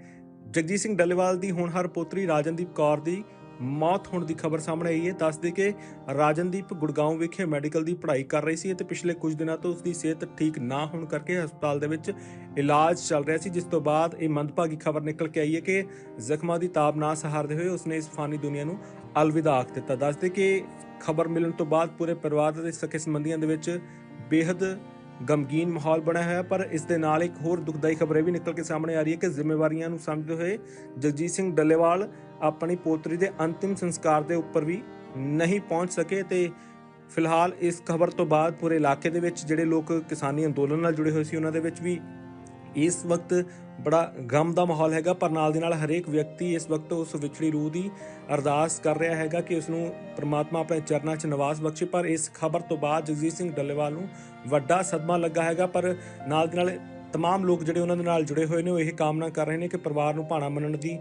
ਜਗਜੀਤ ਸਿੰਘ ਡੱਲੇਵਾਲ ਦੀ ਹੋਣਹਾਰ ਪੋਤਰੀ ਰਾਜਨਦੀਪ ਕੌਰ ਦੀ ਮੌਤ ਹੋਣ ਦੀ ਖਬਰ ਸਾਹਮਣੇ ਆਈ ਹੈ। ਦੱਸਦੇ ਕਿ ਰਾਜਨਦੀਪ ਗੁੜਗਾਉਂ ਵਿਖੇ ਮੈਡੀਕਲ ਦੀ ਪੜ੍ਹਾਈ ਕਰ ਰਹੀ ਸੀ ਤੇ ਪਿਛਲੇ ਕੁਝ ਦਿਨਾਂ ਤੋਂ ਉਸ ਦੀ ਸਿਹਤ ਠੀਕ ਨਾ ਹੋਣ ਕਰਕੇ ਹਸਪਤਾਲ ਦੇ ਵਿੱਚ ਇਲਾਜ ਚੱਲ ਰਿਹਾ ਸੀ, ਜਿਸ ਤੋਂ ਬਾਅਦ ਇਹ ਮੰਦਭਾਗੀ ਖਬਰ ਨਿਕਲ ਕੇ ਆਈ ਹੈ ਕਿ ਜ਼ਖਮਾਂ ਦੀ ਤਾਬ ਨਾ ਸਹਾਰਦੇ ਹੋਏ ਉਸਨੇ ਇਸ ਫਾਨੀ ਦੁਨੀਆ ਨੂੰ ਅਲਵਿਦਾ ਆਖ ਦਿੱਤਾ। ਦੱਸਦੇ ਕਿ ਖਬਰ ਮਿਲਣ ਤੋਂ ਬਾਅਦ ਪੂਰੇ ਪਰਿਵਾਰ ਦੇ ਸਕੇ ਸੰਬੰਧੀਆਂ ਦੇ ਵਿੱਚ ਬੇहद ਗਮਗੀਨ ਮਾਹੌਲ ਬਣਿਆ ਹੋਇਆ, ਪਰ ਇਸ ਦੇ ਨਾਲ ਇੱਕ ਹੋਰ ਦੁਖਦਾਈ ਖਬਰ ਇਹ ਵੀ ਨਿਕਲ ਕੇ ਸਾਹਮਣੇ ਆ ਰਹੀ ਹੈ ਕਿ ਜ਼ਿੰਮੇਵਾਰੀਆਂ ਨੂੰ ਸਮਝਦੇ ਹੋਏ ਜਗਜੀਤ ਸਿੰਘ ਡੱਲੇਵਾਲ ਆਪਣੀ ਪੋਤਰੀ ਦੇ ਅੰਤਿਮ ਸੰਸਕਾਰ ਦੇ ਉੱਪਰ ਵੀ ਨਹੀਂ ਪਹੁੰਚ ਸਕੇ ਤੇ ਫਿਲਹਾਲ ਇਸ ਖਬਰ ਤੋਂ ਬਾਅਦ ਪੂਰੇ ਇਲਾਕੇ ਦੇ ਵਿੱਚ ਜਿਹੜੇ ਲੋਕ ਕਿਸਾਨੀ ਅੰਦੋਲਨ ਨਾਲ ਜੁੜੇ ਹੋਏ ਸੀ, ਉਹਨਾਂ ਦੇ ਵਿੱਚ ਵੀ ਇਸ ਵਕਤ ਬੜਾ ਗਮ ਦਾ ਮਾਹੌਲ ਹੈਗਾ, ਪਰ ਨਾਲ ਦੇ ਨਾਲ ਹਰੇਕ ਵਿਅਕਤੀ ਇਸ ਵਕਤ ਉਸ ਵਿਛੜੀ ਰੂਹ ਦੀ ਅਰਦਾਸ ਕਰ ਰਿਹਾ ਹੈਗਾ ਕਿ ਉਸ ਨੂੰ ਪ੍ਰਮਾਤਮਾ ਆਪਣੇ ਚਰਨਾਂ 'ਚ ਨਿਵਾਸ ਬਖਸ਼ੇ। ਪਰ ਇਸ ਖਬਰ ਤੋਂ ਬਾਅਦ ਜਗਜੀਤ ਸਿੰਘ ਡੱਲੇਵਾਲ ਨੂੰ ਵੱਡਾ ਸਦਮਾ ਲੱਗਾ ਹੈਗਾ, ਪਰ ਨਾਲ ਦੇ ਨਾਲ ਤਮਾਮ ਲੋਕ ਜਿਹੜੇ ਉਹਨਾਂ ਦੇ ਨਾਲ ਜੁੜੇ ਹੋਏ ਨੇ ਉਹ ਇਹ ਕਾਮਨਾ ਕਰ ਰਹੇ ਨੇ ਕਿ ਪਰਿਵਾਰ ਨੂੰ ਭਾਣਾ ਮੰਨਣ ਦੀ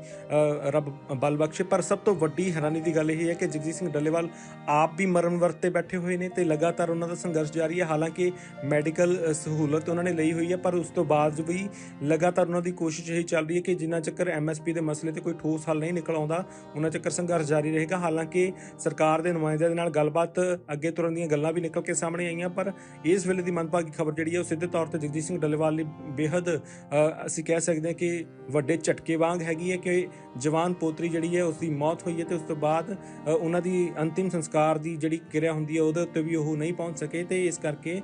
ਰੱਬ ਬਲ ਬਖਸ਼ੇ ਪਰ ਸਭ ਤੋਂ ਵੱਡੀ ਹੈਰਾਨੀ ਦੀ ਗੱਲ ਇਹ ਹੈ ਕਿ ਜਗਜੀਤ ਸਿੰਘ ਡੱਲੇਵਾਲ ਆਪ ਵੀ ਮਰਨ ਵਰਤ ਤੇ ਬੈਠੇ ਹੋਏ ਨੇ ਤੇ ਲਗਾਤਾਰ ਉਹਨਾਂ ਦਾ ਸੰਘਰਸ਼ ਜਾਰੀ ਹੈ ਹਾਲਾਂਕਿ ਮੈਡੀਕਲ ਸਹੂਲਤ ਉਹਨਾਂ ਨੇ ਲਈ ਹੋਈ ਹੈ ਪਰ ਉਸ ਤੋਂ ਬਾਅਦ ਵੀ ਲਗਾਤਾਰ ਉਹਨਾਂ ਦੀ ਕੋਸ਼ਿਸ਼ ਇਹੀ ਚੱਲ ਰਹੀ ਹੈ ਕਿ ਜਿੰਨਾ ਚੱਕਰ ਐਮਐਸਪੀ ਦੇ ਮਸਲੇ ਤੇ ਕੋਈ ਠੋਸ ਹੱਲ ਨਹੀਂ ਨਿਕਲ ਆਉਂਦਾ ਉਹਨਾਂ ਚੱਕਰ ਸੰਘਰਸ਼ ਜਾਰੀ ਰਹੇਗਾ ਹਾਲਾਂਕਿ ਸਰਕਾਰ ਦੇ ਨੁਮਾਇੰਦਿਆਂ ਦੇ ਨਾਲ ਗੱਲਬਾਤ ਅੱਗੇ ਤੁਰਨ ਦੀਆਂ ਗੱਲਾਂ ਵੀ ਨਿਕਲ ਕੇ ਸਾਹਮਣੇ ਆਈਆਂ ਪਰ ਇਸ ਵੇਲੇ ਦੀ ਮੰਦਭਾਗੀ ਖਬਰ ਜਿਹੜੀ ਹੈ ਉਹ ਸਿੱਧੇ ਤੌਰ ਤੇ ਜਗਜੀਤ ਸਿੰਘ ਡੱਲੇਵਾਲ ਲਈ ਬੇहद ਅਸੀਂ ਕਹਿ ਸਕਦੇ ਹਾਂ ਕਿ ਵੱਡੇ ਝਟਕੇ ਵਾਂਗ ਹੈਗੀ ਹੈ ਕਿ ਜਵਾਨ ਪੋਤਰੀ ਜਿਹੜੀ ਹੈ ਉਸ ਦੀ ਮੌਤ ਹੋਈ ਹੈ ਤੇ ਉਸ ਤੋਂ ਬਾਅਦ ਉਹਨਾਂ ਦੀ ਅੰਤਿਮ ਸੰਸਕਾਰ ਦੀ ਜਿਹੜੀ ਕਿਰਿਆ ਹੁੰਦੀ ਹੈ ਉਹਦੇ ਉੱਤੇ ਵੀ ਉਹ ਨਹੀਂ ਪਹੁੰਚ ਸਕੇ ਤੇ ਇਸ ਕਰਕੇ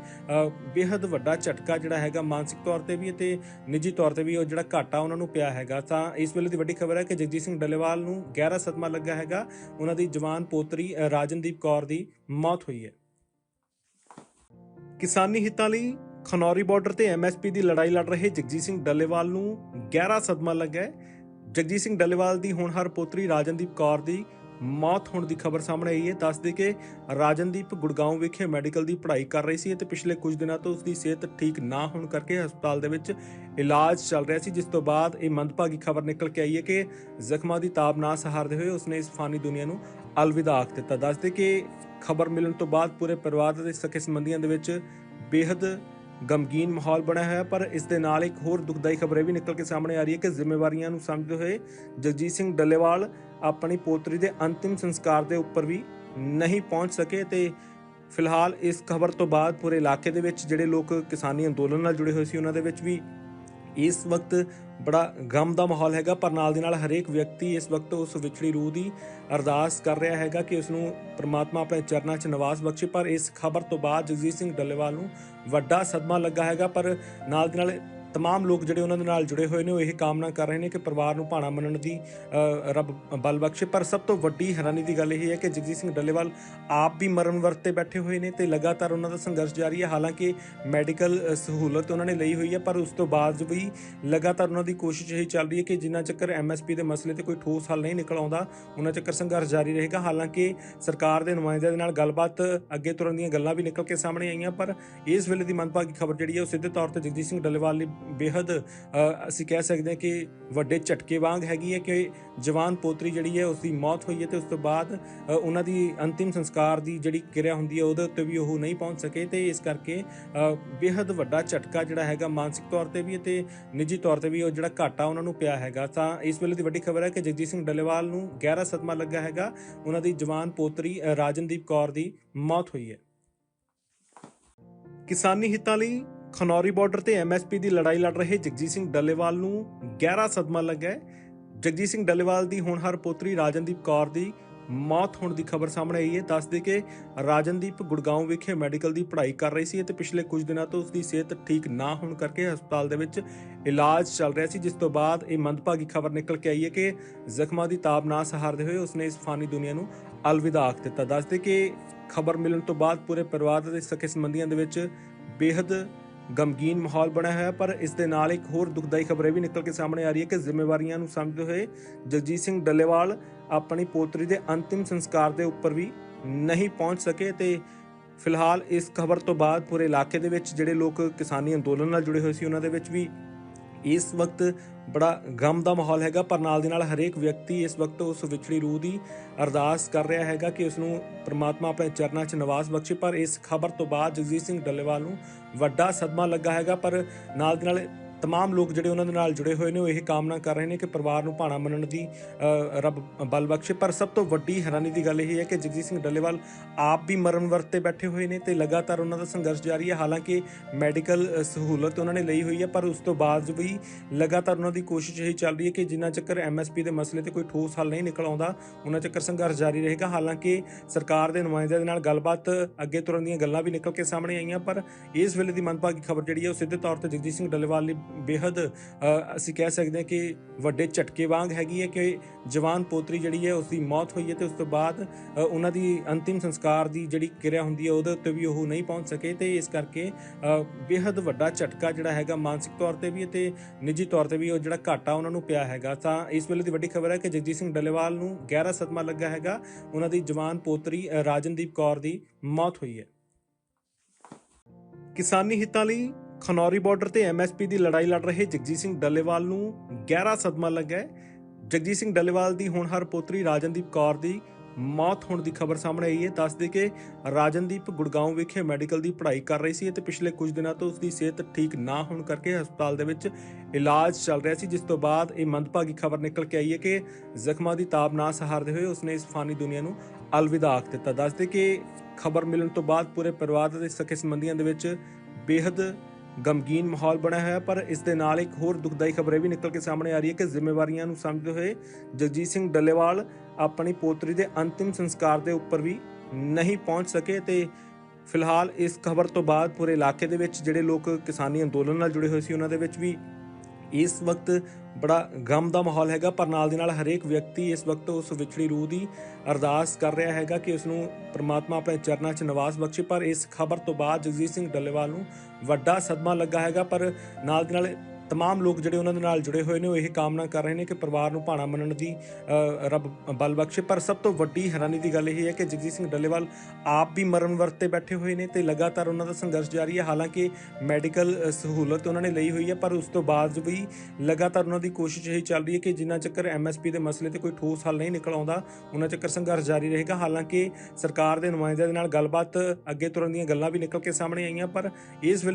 ਬੇहद ਵੱਡਾ ਝਟਕਾ ਜਿਹੜਾ ਹੈਗਾ ਮਾਨਸਿਕ ਤੌਰ ਤੇ ਵੀ ਤੇ ਨਿੱਜੀ ਤੌਰ ਤੇ ਵੀ ਉਹ ਜਿਹੜਾ ਘਾਟਾ ਉਹਨਾਂ ਨੂੰ ਪਿਆ ਹੈਗਾ। ਤਾਂ ਇਸ ਵੇਲੇ ਦੀ ਵੱਡੀ ਖਬਰ ਹੈ ਕਿ ਜਗਜੀਤ ਸਿੰਘ ਡੱਲੇਵਾਲ ਨੂੰ ਗਹਿਰਾ ਸਦਮਾ ਲੱਗਾ ਹੈਗਾ, ਉਹਨਾਂ ਦੀ ਜਵਾਨ ਪੋਤਰੀ ਰਾਜਨਦੀਪ ਕੌਰ ਦੀ ਮੌਤ ਹੋਈ ਹੈ। ਕਿਸਾਨੀ ਹਿੱਤਾਂ ਲਈ ਖਨੌਰੀ ਬਾਰਡਰ ਤੇ ਐਮਐਸਪੀ ਦੀ ਲੜਾਈ ਲੜ ਰਹੇ ਜਗਜੀਤ ਸਿੰਘ ਡੱਲੇਵਾਲ ਨੂੰ ਗਹਿਰਾ ਸਦਮਾ ਲੱਗਾ ਹੈ। ਜਗਜੀਤ ਸਿੰਘ ਡੱਲੇਵਾਲ ਦੀ ਹੋਣਹਾਰ ਪੋਤਰੀ ਰਾਜਨਦੀਪ ਕੌਰ ਦੀ ਮੌਤ ਹੋਣ ਦੀ ਖਬਰ ਸਾਹਮਣੇ ਆਈ ਹੈ। ਦੱਸਦੇ ਕਿ ਰਾਜਨਦੀਪ ਗੁੜਗਾਉਂ ਵਿਖੇ ਮੈਡੀਕਲ ਦੀ ਪੜ੍ਹਾਈ ਕਰ ਰਹੀ ਸੀ ਅਤੇ ਪਿਛਲੇ ਕੁਝ ਦਿਨਾਂ ਤੋਂ ਉਸ ਦੀ ਸਿਹਤ ਠੀਕ ਨਾ ਹੋਣ ਕਰਕੇ ਹਸਪਤਾਲ ਦੇ ਵਿੱਚ ਇਲਾਜ ਚੱਲ ਰਿਹਾ ਸੀ, ਜਿਸ ਤੋਂ ਬਾਅਦ ਇਹ ਮੰਦਭਾਗੀ ਖਬਰ ਨਿਕਲ ਕੇ ਆਈ ਹੈ ਕਿ ਜ਼ਖਮਾਂ ਦੀ ਤਾਬ ਨਾ ਸਹਾਰਦੇ ਹੋਏ ਉਸਨੇ ਇਸ ਫਾਨੀ ਦੁਨੀਆ ਨੂੰ ਅਲਵਿਦਾ ਆਖ ਦਿੱਤਾ। ਦੱਸਦੇ ਕਿ ਖਬਰ ਮਿਲਣ ਤੋਂ ਬਾਅਦ ਪੂਰੇ ਪਰਿਵਾਰ ਦੇ ਸਕੇ ਸੰਬੰਧੀਆਂ ਦੇ ਵਿੱਚ ਬੇहद ਗਮਗੀਨ ਮਾਹੌਲ ਬਣਿਆ ਹੋਇਆ, ਪਰ ਇਸ ਦੇ ਨਾਲ ਇੱਕ ਹੋਰ ਦੁਖਦਾਈ ਖਬਰ ਇਹ ਵੀ ਨਿਕਲ ਕੇ ਸਾਹਮਣੇ ਆ ਰਹੀ ਹੈ ਕਿ ਜ਼ਿੰਮੇਵਾਰੀਆਂ ਨੂੰ ਸਮਝਦੇ ਹੋਏ ਜਗਜੀਤ ਸਿੰਘ ਡੱਲੇਵਾਲ ਆਪਣੀ ਪੋਤਰੀ ਦੇ ਅੰਤਿਮ ਸੰਸਕਾਰ ਦੇ ਉੱਪਰ ਵੀ ਨਹੀਂ ਪਹੁੰਚ ਸਕੇ ਤੇ ਫਿਲਹਾਲ ਇਸ ਖਬਰ ਤੋਂ ਬਾਅਦ ਪੂਰੇ ਇਲਾਕੇ ਦੇ ਵਿੱਚ ਜਿਹੜੇ ਲੋਕ ਕਿਸਾਨੀ ਅੰਦੋਲਨ ਨਾਲ ਜੁੜੇ ਹੋਏ ਸੀ, ਉਹਨਾਂ ਦੇ ਵਿੱਚ ਵੀ ਇਸ ਵਕਤ ਬੜਾ ਗਮ ਦਾ ਮਾਹੌਲ ਹੈਗਾ, ਪਰ ਨਾਲ ਦੇ ਨਾਲ ਹਰੇਕ ਵਿਅਕਤੀ ਇਸ ਵਕਤ ਉਸ ਵਿਛੜੀ ਰੂਹ ਦੀ ਅਰਦਾਸ ਕਰ ਰਿਹਾ ਹੈਗਾ ਕਿ ਉਸ ਨੂੰ ਪ੍ਰਮਾਤਮਾ ਆਪਣੇ ਚਰਨਾਂ 'ਚ ਨਿਵਾਸ ਬਖਸ਼ੇ। ਪਰ ਇਸ ਖਬਰ ਤੋਂ ਬਾਅਦ ਜਗਜੀਤ ਸਿੰਘ ਡੱਲੇਵਾਲ ਨੂੰ ਵੱਡਾ ਸਦਮਾ ਲੱਗਾ ਹੈਗਾ, ਪਰ ਨਾਲ ਦੇ ਨਾਲ ਤਮਾਮ ਲੋਕ ਜਿਹੜੇ ਉਹਨਾਂ ਦੇ ਨਾਲ ਜੁੜੇ ਹੋਏ ਨੇ, ਉਹ ਇਹ ਕਾਮਨਾ ਕਰ ਰਹੇ ਨੇ ਕਿ ਪਰਿਵਾਰ ਨੂੰ ਭਾਣਾ ਮੰਨਣ ਦੀ ਰੱਬ ਬਲ ਬਖਸ਼ੇ। ਪਰ ਸਭ ਤੋਂ ਵੱਡੀ ਹੈਰਾਨੀ ਦੀ ਗੱਲ ਇਹ ਹੈ ਕਿ ਜਗਜੀਤ ਸਿੰਘ ਡੱਲੇਵਾਲ ਆਪ ਵੀ ਮਰਨ ਵਰਤ ਤੇ ਬੈਠੇ ਹੋਏ ਨੇ ਤੇ ਲਗਾਤਾਰ ਉਹਨਾਂ ਦਾ ਸੰਘਰਸ਼ ਜਾਰੀ ਹੈ। ਹਾਲਾਂਕਿ ਮੈਡੀਕਲ ਸਹੂਲਤ ਉਹਨਾਂ ਨੇ ਲਈ ਹੋਈ ਹੈ, ਪਰ ਉਸ ਤੋਂ ਬਾਅਦ ਵੀ ਲਗਾਤਾਰ ਉਹਨਾਂ ਦੀ ਕੋਸ਼ਿਸ਼ ਇਹੀ ਚੱਲ ਰਹੀ ਹੈ ਕਿ ਜਿੰਨਾ ਚੱਕਰ ਐਮਐਸਪੀ ਦੇ ਮਸਲੇ ਤੇ ਕੋਈ ਠੋਸ ਹੱਲ ਨਹੀਂ ਨਿਕਲ ਆਉਂਦਾ, ਉਹਨਾਂ ਚੱਕਰ ਸੰਘਰਸ਼ ਜਾਰੀ ਰਹੇਗਾ। ਹਾਲਾਂਕਿ ਸਰਕਾਰ ਦੇ ਨੁਮਾਇੰਦਿਆਂ ਦੇ ਨਾਲ ਗੱਲਬਾਤ ਅੱਗੇ ਤੁਰਨ ਦੀਆਂ ਗੱਲਾਂ ਵੀ ਨਿਕਲ ਕੇ ਸਾਹਮਣੇ ਆਈਆਂ, ਪਰ ਇਸ ਵੇਲੇ ਦੀ ਮੰਦਭਾਗੀ ਖਬਰ ਜਿਹੜੀ ਹੈ, ਉਹ ਸਿੱਧੇ ਤੌਰ ਤੇ ਜਗਜੀਤ ਸਿੰਘ ਡੱਲੇਵਾਲ ਲਈ ਬੇहद ਅਸੀਂ ਕਹਿ ਸਕਦੇ ਹਾਂ ਕਿ ਵੱਡੇ ਝਟਕੇ ਵਾਂਗ ਹੈਗੀ ਹੈ ਕਿ ਜਵਾਨ ਪੋਤਰੀ ਜਿਹੜੀ ਹੈ ਉਸ ਦੀ ਮੌਤ ਹੋਈ ਹੈ ਤੇ ਉਸ ਤੋਂ ਬਾਅਦ ਉਹਨਾਂ ਦੀ ਅੰਤਿਮ ਸੰਸਕਾਰ ਦੀ ਜਿਹੜੀ ਕਿਰਿਆ ਹੁੰਦੀ ਹੈ ਉਹਦੇ ਉੱਤੇ ਵੀ ਉਹ ਨਹੀਂ ਪਹੁੰਚ ਸਕੇ ਤੇ ਇਸ ਕਰਕੇ ਬੇहद ਵੱਡਾ ਝਟਕਾ ਜਿਹੜਾ ਹੈਗਾ ਮਾਨਸਿਕ ਤੌਰ ਤੇ ਵੀ ਤੇ ਨਿੱਜੀ ਤੌਰ ਤੇ ਵੀ ਉਹ ਜਿਹੜਾ ਘਾਟਾ ਉਹਨਾਂ ਨੂੰ ਪਿਆ ਹੈਗਾ। ਤਾਂ ਇਸ ਵੇਲੇ ਦੀ ਵੱਡੀ ਖਬਰ ਹੈ ਕਿ ਜਗਜੀਤ ਸਿੰਘ ਡੱਲੇਵਾਲ ਨੂੰ 11 ਸਦਮਾ ਲੱਗਾ ਹੈਗਾ। ਉਹਨਾਂ ਦੀ ਜਵਾਨ ਪੋਤਰੀ ਰਾਜਨਦੀਪ ਕੌਰ ਦੀ ਮੌਤ ਹੋਈ ਹੈ। ਕਿਸਾਨੀ ਹਿੱਤਾਂ ਲਈ ਖਨੌਰੀ ਬਾਰਡਰ ਤੇ ਐਮਐਸਪੀ ਦੀ ਲੜਾਈ ਲੜ ਰਹੇ ਜਗਜੀਤ ਸਿੰਘ ਡੱਲੇਵਾਲ ਨੂੰ ਗਹਿਰਾ ਸਦਮਾ ਲੱਗਾ ਹੈ। ਜਗਜੀਤ ਸਿੰਘ ਡੱਲੇਵਾਲ ਦੀ ਹੋਣਹਾਰ ਪੋਤਰੀ ਰਾਜਨਦੀਪ ਕੌਰ ਦੀ ਮੌਤ ਹੋਣ ਦੀ ਖਬਰ ਸਾਹਮਣੇ ਆਈ ਹੈ। ਦੱਸਦੇ ਕਿ ਰਾਜਨਦੀਪ ਗੁੜਗਾਉਂ ਵਿਖੇ ਮੈਡੀਕਲ ਦੀ ਪੜ੍ਹਾਈ ਕਰ ਰਹੀ ਸੀ ਅਤੇ ਪਿਛਲੇ ਕੁਝ ਦਿਨਾਂ ਤੋਂ ਉਸ ਦੀ ਸਿਹਤ ਠੀਕ ਨਾ ਹੋਣ ਕਰਕੇ ਹਸਪਤਾਲ ਦੇ ਵਿੱਚ ਇਲਾਜ ਚੱਲ ਰਿਹਾ ਸੀ, ਜਿਸ ਤੋਂ ਬਾਅਦ ਇਹ ਮੰਦਭਾਗੀ ਖਬਰ ਨਿਕਲ ਕੇ ਆਈ ਹੈ ਕਿ ਜ਼ਖਮਾਂ ਦੀ ਤਾਬ ਨਾ ਸਹਾਰਦੇ ਹੋਏ ਉਸਨੇ ਇਸ ਫਾਨੀ ਦੁਨੀਆ ਨੂੰ ਅਲਵਿਦਾ ਆਖ ਦਿੱਤਾ। ਦੱਸਦੇ ਕਿ ਖਬਰ ਮਿਲਣ ਤੋਂ ਬਾਅਦ ਪੂਰੇ ਪਰਿਵਾਰ ਦੇ ਸਕੇ ਸੰਬੰਧੀਆਂ ਦੇ ਵਿੱਚ ਬੇहद ਗਮਗੀਨ ਮਾਹੌਲ ਬਣਿਆ ਹੋਇਆ, ਪਰ ਇਸ ਦੇ ਨਾਲ ਇੱਕ ਹੋਰ ਦੁਖਦਾਈ ਖਬਰ ਇਹ ਵੀ ਨਿਕਲ ਕੇ ਸਾਹਮਣੇ ਆ ਰਹੀ ਹੈ ਕਿ ਜ਼ਿੰਮੇਵਾਰੀਆਂ ਨੂੰ ਸਮਝਦੇ ਹੋਏ ਜਗਜੀਤ ਸਿੰਘ ਡੱਲੇਵਾਲ ਆਪਣੀ ਪੋਤਰੀ ਦੇ ਅੰਤਿਮ ਸੰਸਕਾਰ ਦੇ ਉੱਪਰ ਵੀ ਨਹੀਂ ਪਹੁੰਚ ਸਕੇ ਤੇ ਫਿਲਹਾਲ ਇਸ ਖਬਰ ਤੋਂ ਬਾਅਦ ਪੂਰੇ ਇਲਾਕੇ ਦੇ ਵਿੱਚ ਜਿਹੜੇ ਲੋਕ ਕਿਸਾਨੀ ਅੰਦੋਲਨ ਨਾਲ ਜੁੜੇ ਹੋਏ ਸੀ, ਉਹਨਾਂ ਦੇ ਵਿੱਚ ਵੀ ਇਸ ਵਕਤ ਬੜਾ ਗਮ ਦਾ ਮਾਹੌਲ ਹੈਗਾ, ਪਰ ਨਾਲ ਦੇ ਨਾਲ ਹਰੇਕ ਵਿਅਕਤੀ ਇਸ ਵਕਤ ਉਸ ਵਿਛੜੀ ਰੂਹ ਦੀ ਅਰਦਾਸ ਕਰ ਰਿਹਾ ਹੈਗਾ ਕਿ ਉਸ ਨੂੰ ਪ੍ਰਮਾਤਮਾ ਆਪਣੇ ਚਰਨਾਂ 'ਚ ਨਿਵਾਸ ਬਖਸ਼ੇ। ਪਰ ਇਸ ਖਬਰ ਤੋਂ ਬਾਅਦ ਜਗਜੀਤ ਸਿੰਘ ਡੱਲੇਵਾਲ ਨੂੰ ਵੱਡਾ ਸਦਮਾ ਲੱਗਾ ਹੈਗਾ, ਪਰ ਨਾਲ ਦੇ ਨਾਲ ਤਮਾਮ ਲੋਕ ਜਿਹੜੇ ਉਹਨਾਂ ਦੇ ਨਾਲ ਜੁੜੇ ਹੋਏ ਨੇ, ਉਹ ਇਹ ਕਾਮਨਾ ਕਰ ਰਹੇ ਨੇ ਕਿ ਪਰਿਵਾਰ ਨੂੰ ਭਾਣਾ ਮੰਨਣ ਦੀ ਰੱਬ ਬਲ ਬਖਸ਼ੇ। ਪਰ ਸਭ ਤੋਂ ਵੱਡੀ ਹੈਰਾਨੀ ਦੀ ਗੱਲ ਇਹ ਹੈ ਕਿ ਜਗਜੀਤ ਸਿੰਘ ਡੱਲੇਵਾਲ ਆਪ ਵੀ ਮਰਨ ਵਰਤ ਤੇ ਬੈਠੇ ਹੋਏ ਨੇ ਤੇ ਲਗਾਤਾਰ ਉਹਨਾਂ ਦਾ ਸੰਘਰਸ਼ ਜਾਰੀ ਹੈ। ਹਾਲਾਂਕਿ ਮੈਡੀਕਲ ਸਹੂਲਤ ਉਹਨਾਂ ਨੇ ਲਈ ਹੋਈ ਹੈ, ਪਰ ਉਸ ਤੋਂ ਬਾਅਦ ਵੀ ਲਗਾਤਾਰ ਉਹਨਾਂ ਦੀ ਕੋਸ਼ਿਸ਼ ਇਹੀ ਚੱਲ ਰਹੀ ਹੈ ਕਿ ਜਿੰਨਾ ਚੱਕਰ ਐਮਐਸਪੀ ਦੇ ਮਸਲੇ ਤੇ ਕੋਈ ਠੋਸ ਹੱਲ ਨਹੀਂ ਨਿਕਲ ਆਉਂਦਾ, ਉਹਨਾਂ ਚੱਕਰ ਸੰਘਰਸ਼ ਜਾਰੀ ਰਹੇਗਾ। ਹਾਲਾਂਕਿ ਸਰਕਾਰ ਦੇ ਨੁਮਾਇੰਦਿਆਂ ਦੇ ਨਾਲ ਗੱਲਬਾਤ ਅੱਗੇ ਤੁਰਨ ਦੀਆਂ ਗੱਲਾਂ ਵੀ ਨਿਕਲ ਕੇ ਸਾਹਮਣੇ ਆਈਆਂ, ਪਰ ਇਸ ਵੇਲੇ ਦੀ ਮੰਦਭਾਗੀ ਖਬਰ ਜਿਹੜੀ ਹੈ, ਉਹ ਸਿੱਧੇ ਤੌਰ ਤੇ ਜਗਜੀਤ ਸਿੰਘ ਡੱਲੇਵਾਲ ਲਈ ਬੇहद ਅਸੀਂ ਕਹਿ ਸਕਦੇ ਹਾਂ ਕਿ ਵੱਡੇ ਝਟਕੇ ਵਾਂਗ ਹੈਗੀ ਹੈ ਕਿ ਜਵਾਨ ਪੋਤਰੀ ਜਿਹੜੀ ਹੈ ਉਸ ਦੀ ਮੌਤ ਹੋਈ ਹੈ ਤੇ ਉਸ ਤੋਂ ਬਾਅਦ ਉਹਨਾਂ ਦੀ ਅੰਤਿਮ ਸੰਸਕਾਰ ਦੀ ਜਿਹੜੀ ਕਿਰਿਆ ਹੁੰਦੀ ਹੈ ਉਹਦੇ ਉੱਤੇ ਵੀ ਉਹ ਨਹੀਂ ਪਹੁੰਚ ਸਕੇ ਤੇ ਇਸ ਕਰਕੇ ਬੇहद ਵੱਡਾ ਝਟਕਾ ਜਿਹੜਾ ਹੈਗਾ ਮਾਨਸਿਕ ਤੌਰ ਤੇ ਵੀ ਤੇ ਨਿੱਜੀ ਤੌਰ ਤੇ ਵੀ ਉਹ ਜਿਹੜਾ ਘਾਟਾ ਉਹਨਾਂ ਨੂੰ ਪਿਆ ਹੈਗਾ। ਤਾਂ ਇਸ ਵੇਲੇ ਦੀ ਵੱਡੀ ਖਬਰ ਹੈ ਕਿ ਜਗਜੀਤ ਸਿੰਘ ਡਲੇਵਾਲ ਨੂੰ ਗਹਿਰਾ ਸਦਮਾ ਲੱਗਾ ਹੈਗਾ। ਉਹਨਾਂ ਦੀ ਜਵਾਨ ਪੋਤਰੀ ਰਾਜਨਦੀਪ ਕੌਰ ਦੀ ਮੌਤ ਹੋਈ ਹੈ। ਕਿਸਾਨੀ ਹਿੱਤਾਂ ਲਈ ਖਨੌਰੀ ਬਾਰਡਰ ਤੇ ਐਮਐਸਪੀ ਦੀ ਲੜਾਈ ਲੜ ਰਹੇ ਜਗਜੀਤ ਸਿੰਘ ਡੱਲੇਵਾਲ ਨੂੰ ਗਹਿਰਾ ਸਦਮਾ ਲੱਗਾ ਹੈ। ਜਗਜੀਤ ਸਿੰਘ ਡੱਲੇਵਾਲ ਦੀ ਹੋਣਹਾਰ ਪੋਤਰੀ ਰਾਜਨਦੀਪ ਕੌਰ ਦੀ ਮੌਤ ਹੋਣ ਦੀ ਖਬਰ ਸਾਹਮਣੇ ਆਈ ਹੈ। ਦੱਸਦੇ ਕਿ ਰਾਜਨਦੀਪ ਗੁੜਗਾਉਂ ਵਿਖੇ ਮੈਡੀਕਲ ਦੀ ਪੜ੍ਹਾਈ ਕਰ ਰਹੀ ਸੀ ਤੇ ਪਿਛਲੇ ਕੁਝ ਦਿਨਾਂ ਤੋਂ ਉਸ ਦੀ ਸਿਹਤ ਠੀਕ ਨਾ ਹੋਣ ਕਰਕੇ ਹਸਪਤਾਲ ਦੇ ਵਿੱਚ ਇਲਾਜ ਚੱਲ ਰਿਹਾ ਸੀ, ਜਿਸ ਤੋਂ ਬਾਅਦ ਇਹ ਮੰਦਭਾਗੀ ਖਬਰ ਨਿਕਲ ਕੇ ਆਈ ਹੈ ਕਿ ਜ਼ਖਮਾਂ ਦੀ ਤਾਬ ਨਾ ਸਹਾਰਦੇ ਹੋਏ ਉਸਨੇ ਇਸ ਫਾਨੀ ਦੁਨੀਆ ਨੂੰ ਅਲਵਿਦਾ ਆਖ ਦਿੱਤਾ। ਦੱਸਦੇ ਕਿ ਖਬਰ ਮਿਲਣ ਤੋਂ ਬਾਅਦ ਪੂਰੇ ਪਰਿਵਾਰ ਦੇ ਸਕੇ ਸੰਬੰਧੀਆਂ ਦੇ ਵਿੱਚ ਬੇहद ਗਮਗੀਨ ਮਾਹੌਲ ਬਣਿਆ ਹੋਇਆ, ਪਰ ਇਸ ਦੇ ਨਾਲ ਇੱਕ ਹੋਰ ਦੁਖਦਾਈ ਖਬਰ ਇਹ ਵੀ ਨਿਕਲ ਕੇ ਸਾਹਮਣੇ ਆ ਰਹੀ ਹੈ ਕਿ ਜ਼ਿੰਮੇਵਾਰੀਆਂ ਨੂੰ ਸਮਝਦੇ ਹੋਏ ਜਗਜੀਤ ਸਿੰਘ ਡੱਲੇਵਾਲ ਆਪਣੀ ਪੋਤਰੀ ਦੇ ਅੰਤਿਮ ਸੰਸਕਾਰ ਦੇ ਉੱਪਰ ਵੀ ਨਹੀਂ ਪਹੁੰਚ ਸਕੇ ਤੇ ਫਿਲਹਾਲ ਇਸ ਖਬਰ ਤੋਂ ਬਾਅਦ ਪੂਰੇ ਇਲਾਕੇ ਦੇ ਵਿੱਚ ਜਿਹੜੇ ਲੋਕ ਕਿਸਾਨੀ ਅੰਦੋਲਨ ਨਾਲ ਜੁੜੇ ਹੋਏ ਸੀ, ਉਹਨਾਂ ਦੇ ਵਿੱਚ ਵੀ ਇਸ ਵਕਤ ਬੜਾ ਗਮ ਦਾ ਮਾਹੌਲ ਹੈਗਾ, ਪਰ ਨਾਲ ਦੀ ਨਾਲ ਹਰੇਕ ਵਿਅਕਤੀ ਇਸ ਵਕਤ ਉਸ ਵਿਛੜੀ ਰੂਹ ਦੀ ਅਰਦਾਸ ਕਰ ਰਿਹਾ ਹੈਗਾ ਕਿ ਉਸ ਨੂੰ ਪ੍ਰਮਾਤਮਾ ਆਪਣੇ ਚਰਨਾਂ 'ਚ ਨਿਵਾਸ ਬਖਸ਼ੇ। ਪਰ ਇਸ ਖਬਰ ਤੋਂ ਬਾਅਦ ਜਗਜੀਤ ਸਿੰਘ ਡੱਲੇਵਾਲ ਨੂੰ ਵੱਡਾ ਸਦਮਾ ਲੱਗਾ ਹੈਗਾ, ਪਰ ਨਾਲ ਦੀ ਨਾਲ ਤਮਾਮ ਲੋਕ ਜਿਹੜੇ ਉਹਨਾਂ ਦੇ ਨਾਲ ਜੁੜੇ ਹੋਏ ਨੇ ਉਹ ਇਹ ਕਾਮਨਾ ਕਰ ਰਹੇ ਨੇ ਕਿ ਪਰਿਵਾਰ ਨੂੰ ਭਾਣਾ ਮੰਨਣ ਦੀ ਰੱਬ ਬਲ ਬਖਸ਼ੇ ਪਰ ਸਭ ਤੋਂ ਵੱਡੀ ਹੈਰਾਨੀ ਦੀ ਗੱਲ ਇਹ ਹੈ ਕਿ ਜਗਜੀਤ ਸਿੰਘ ਡੱਲੇਵਾਲ ਆਪ ਵੀ ਮਰਨ ਵਰਤ ਤੇ ਬੈਠੇ ਹੋਏ ਨੇ ਤੇ ਲਗਾਤਾਰ ਉਹਨਾਂ ਦਾ ਸੰਘਰਸ਼ ਜਾਰੀ ਹੈ। ਹਾਲਾਂਕਿ ਮੈਡੀਕਲ ਸਹੂਲਤ ਉਹਨਾਂ ਨੇ ਲਈ ਹੋਈ ਹੈ, ਪਰ ਉਸ ਤੋਂ ਬਾਅਦ ਵੀ ਲਗਾਤਾਰ ਉਹਨਾਂ ਦੀ ਕੋਸ਼ਿਸ਼ ਇਹੀ ਚੱਲ ਰਹੀ ਹੈ ਕਿ ਜਿੰਨਾ ਚੱਕਰ ਐਮਐਸਪੀ ਦੇ ਮਸਲੇ ਤੇ ਕੋਈ ਠੋਸ ਹੱਲ ਨਹੀਂ ਨਿਕਲ ਆਉਂਦਾ ਉਹਨਾਂ ਚੱਕਰ ਸੰਘਰਸ਼ ਜਾਰੀ ਰਹੇਗਾ। ਹਾਲਾਂਕਿ ਸਰਕਾਰ ਦੇ ਨੁਮਾਇੰਦਿਆਂ ਦੇ ਨਾਲ ਗੱਲਬਾਤ ਅੱਗੇ ਤੁਰਨ ਦੀਆਂ ਗੱਲਾਂ ਵੀ ਨਿਕਲ ਕੇ ਸਾਹਮਣੇ ਆਈਆਂ, ਪਰ ਇਸ ਵੇਲੇ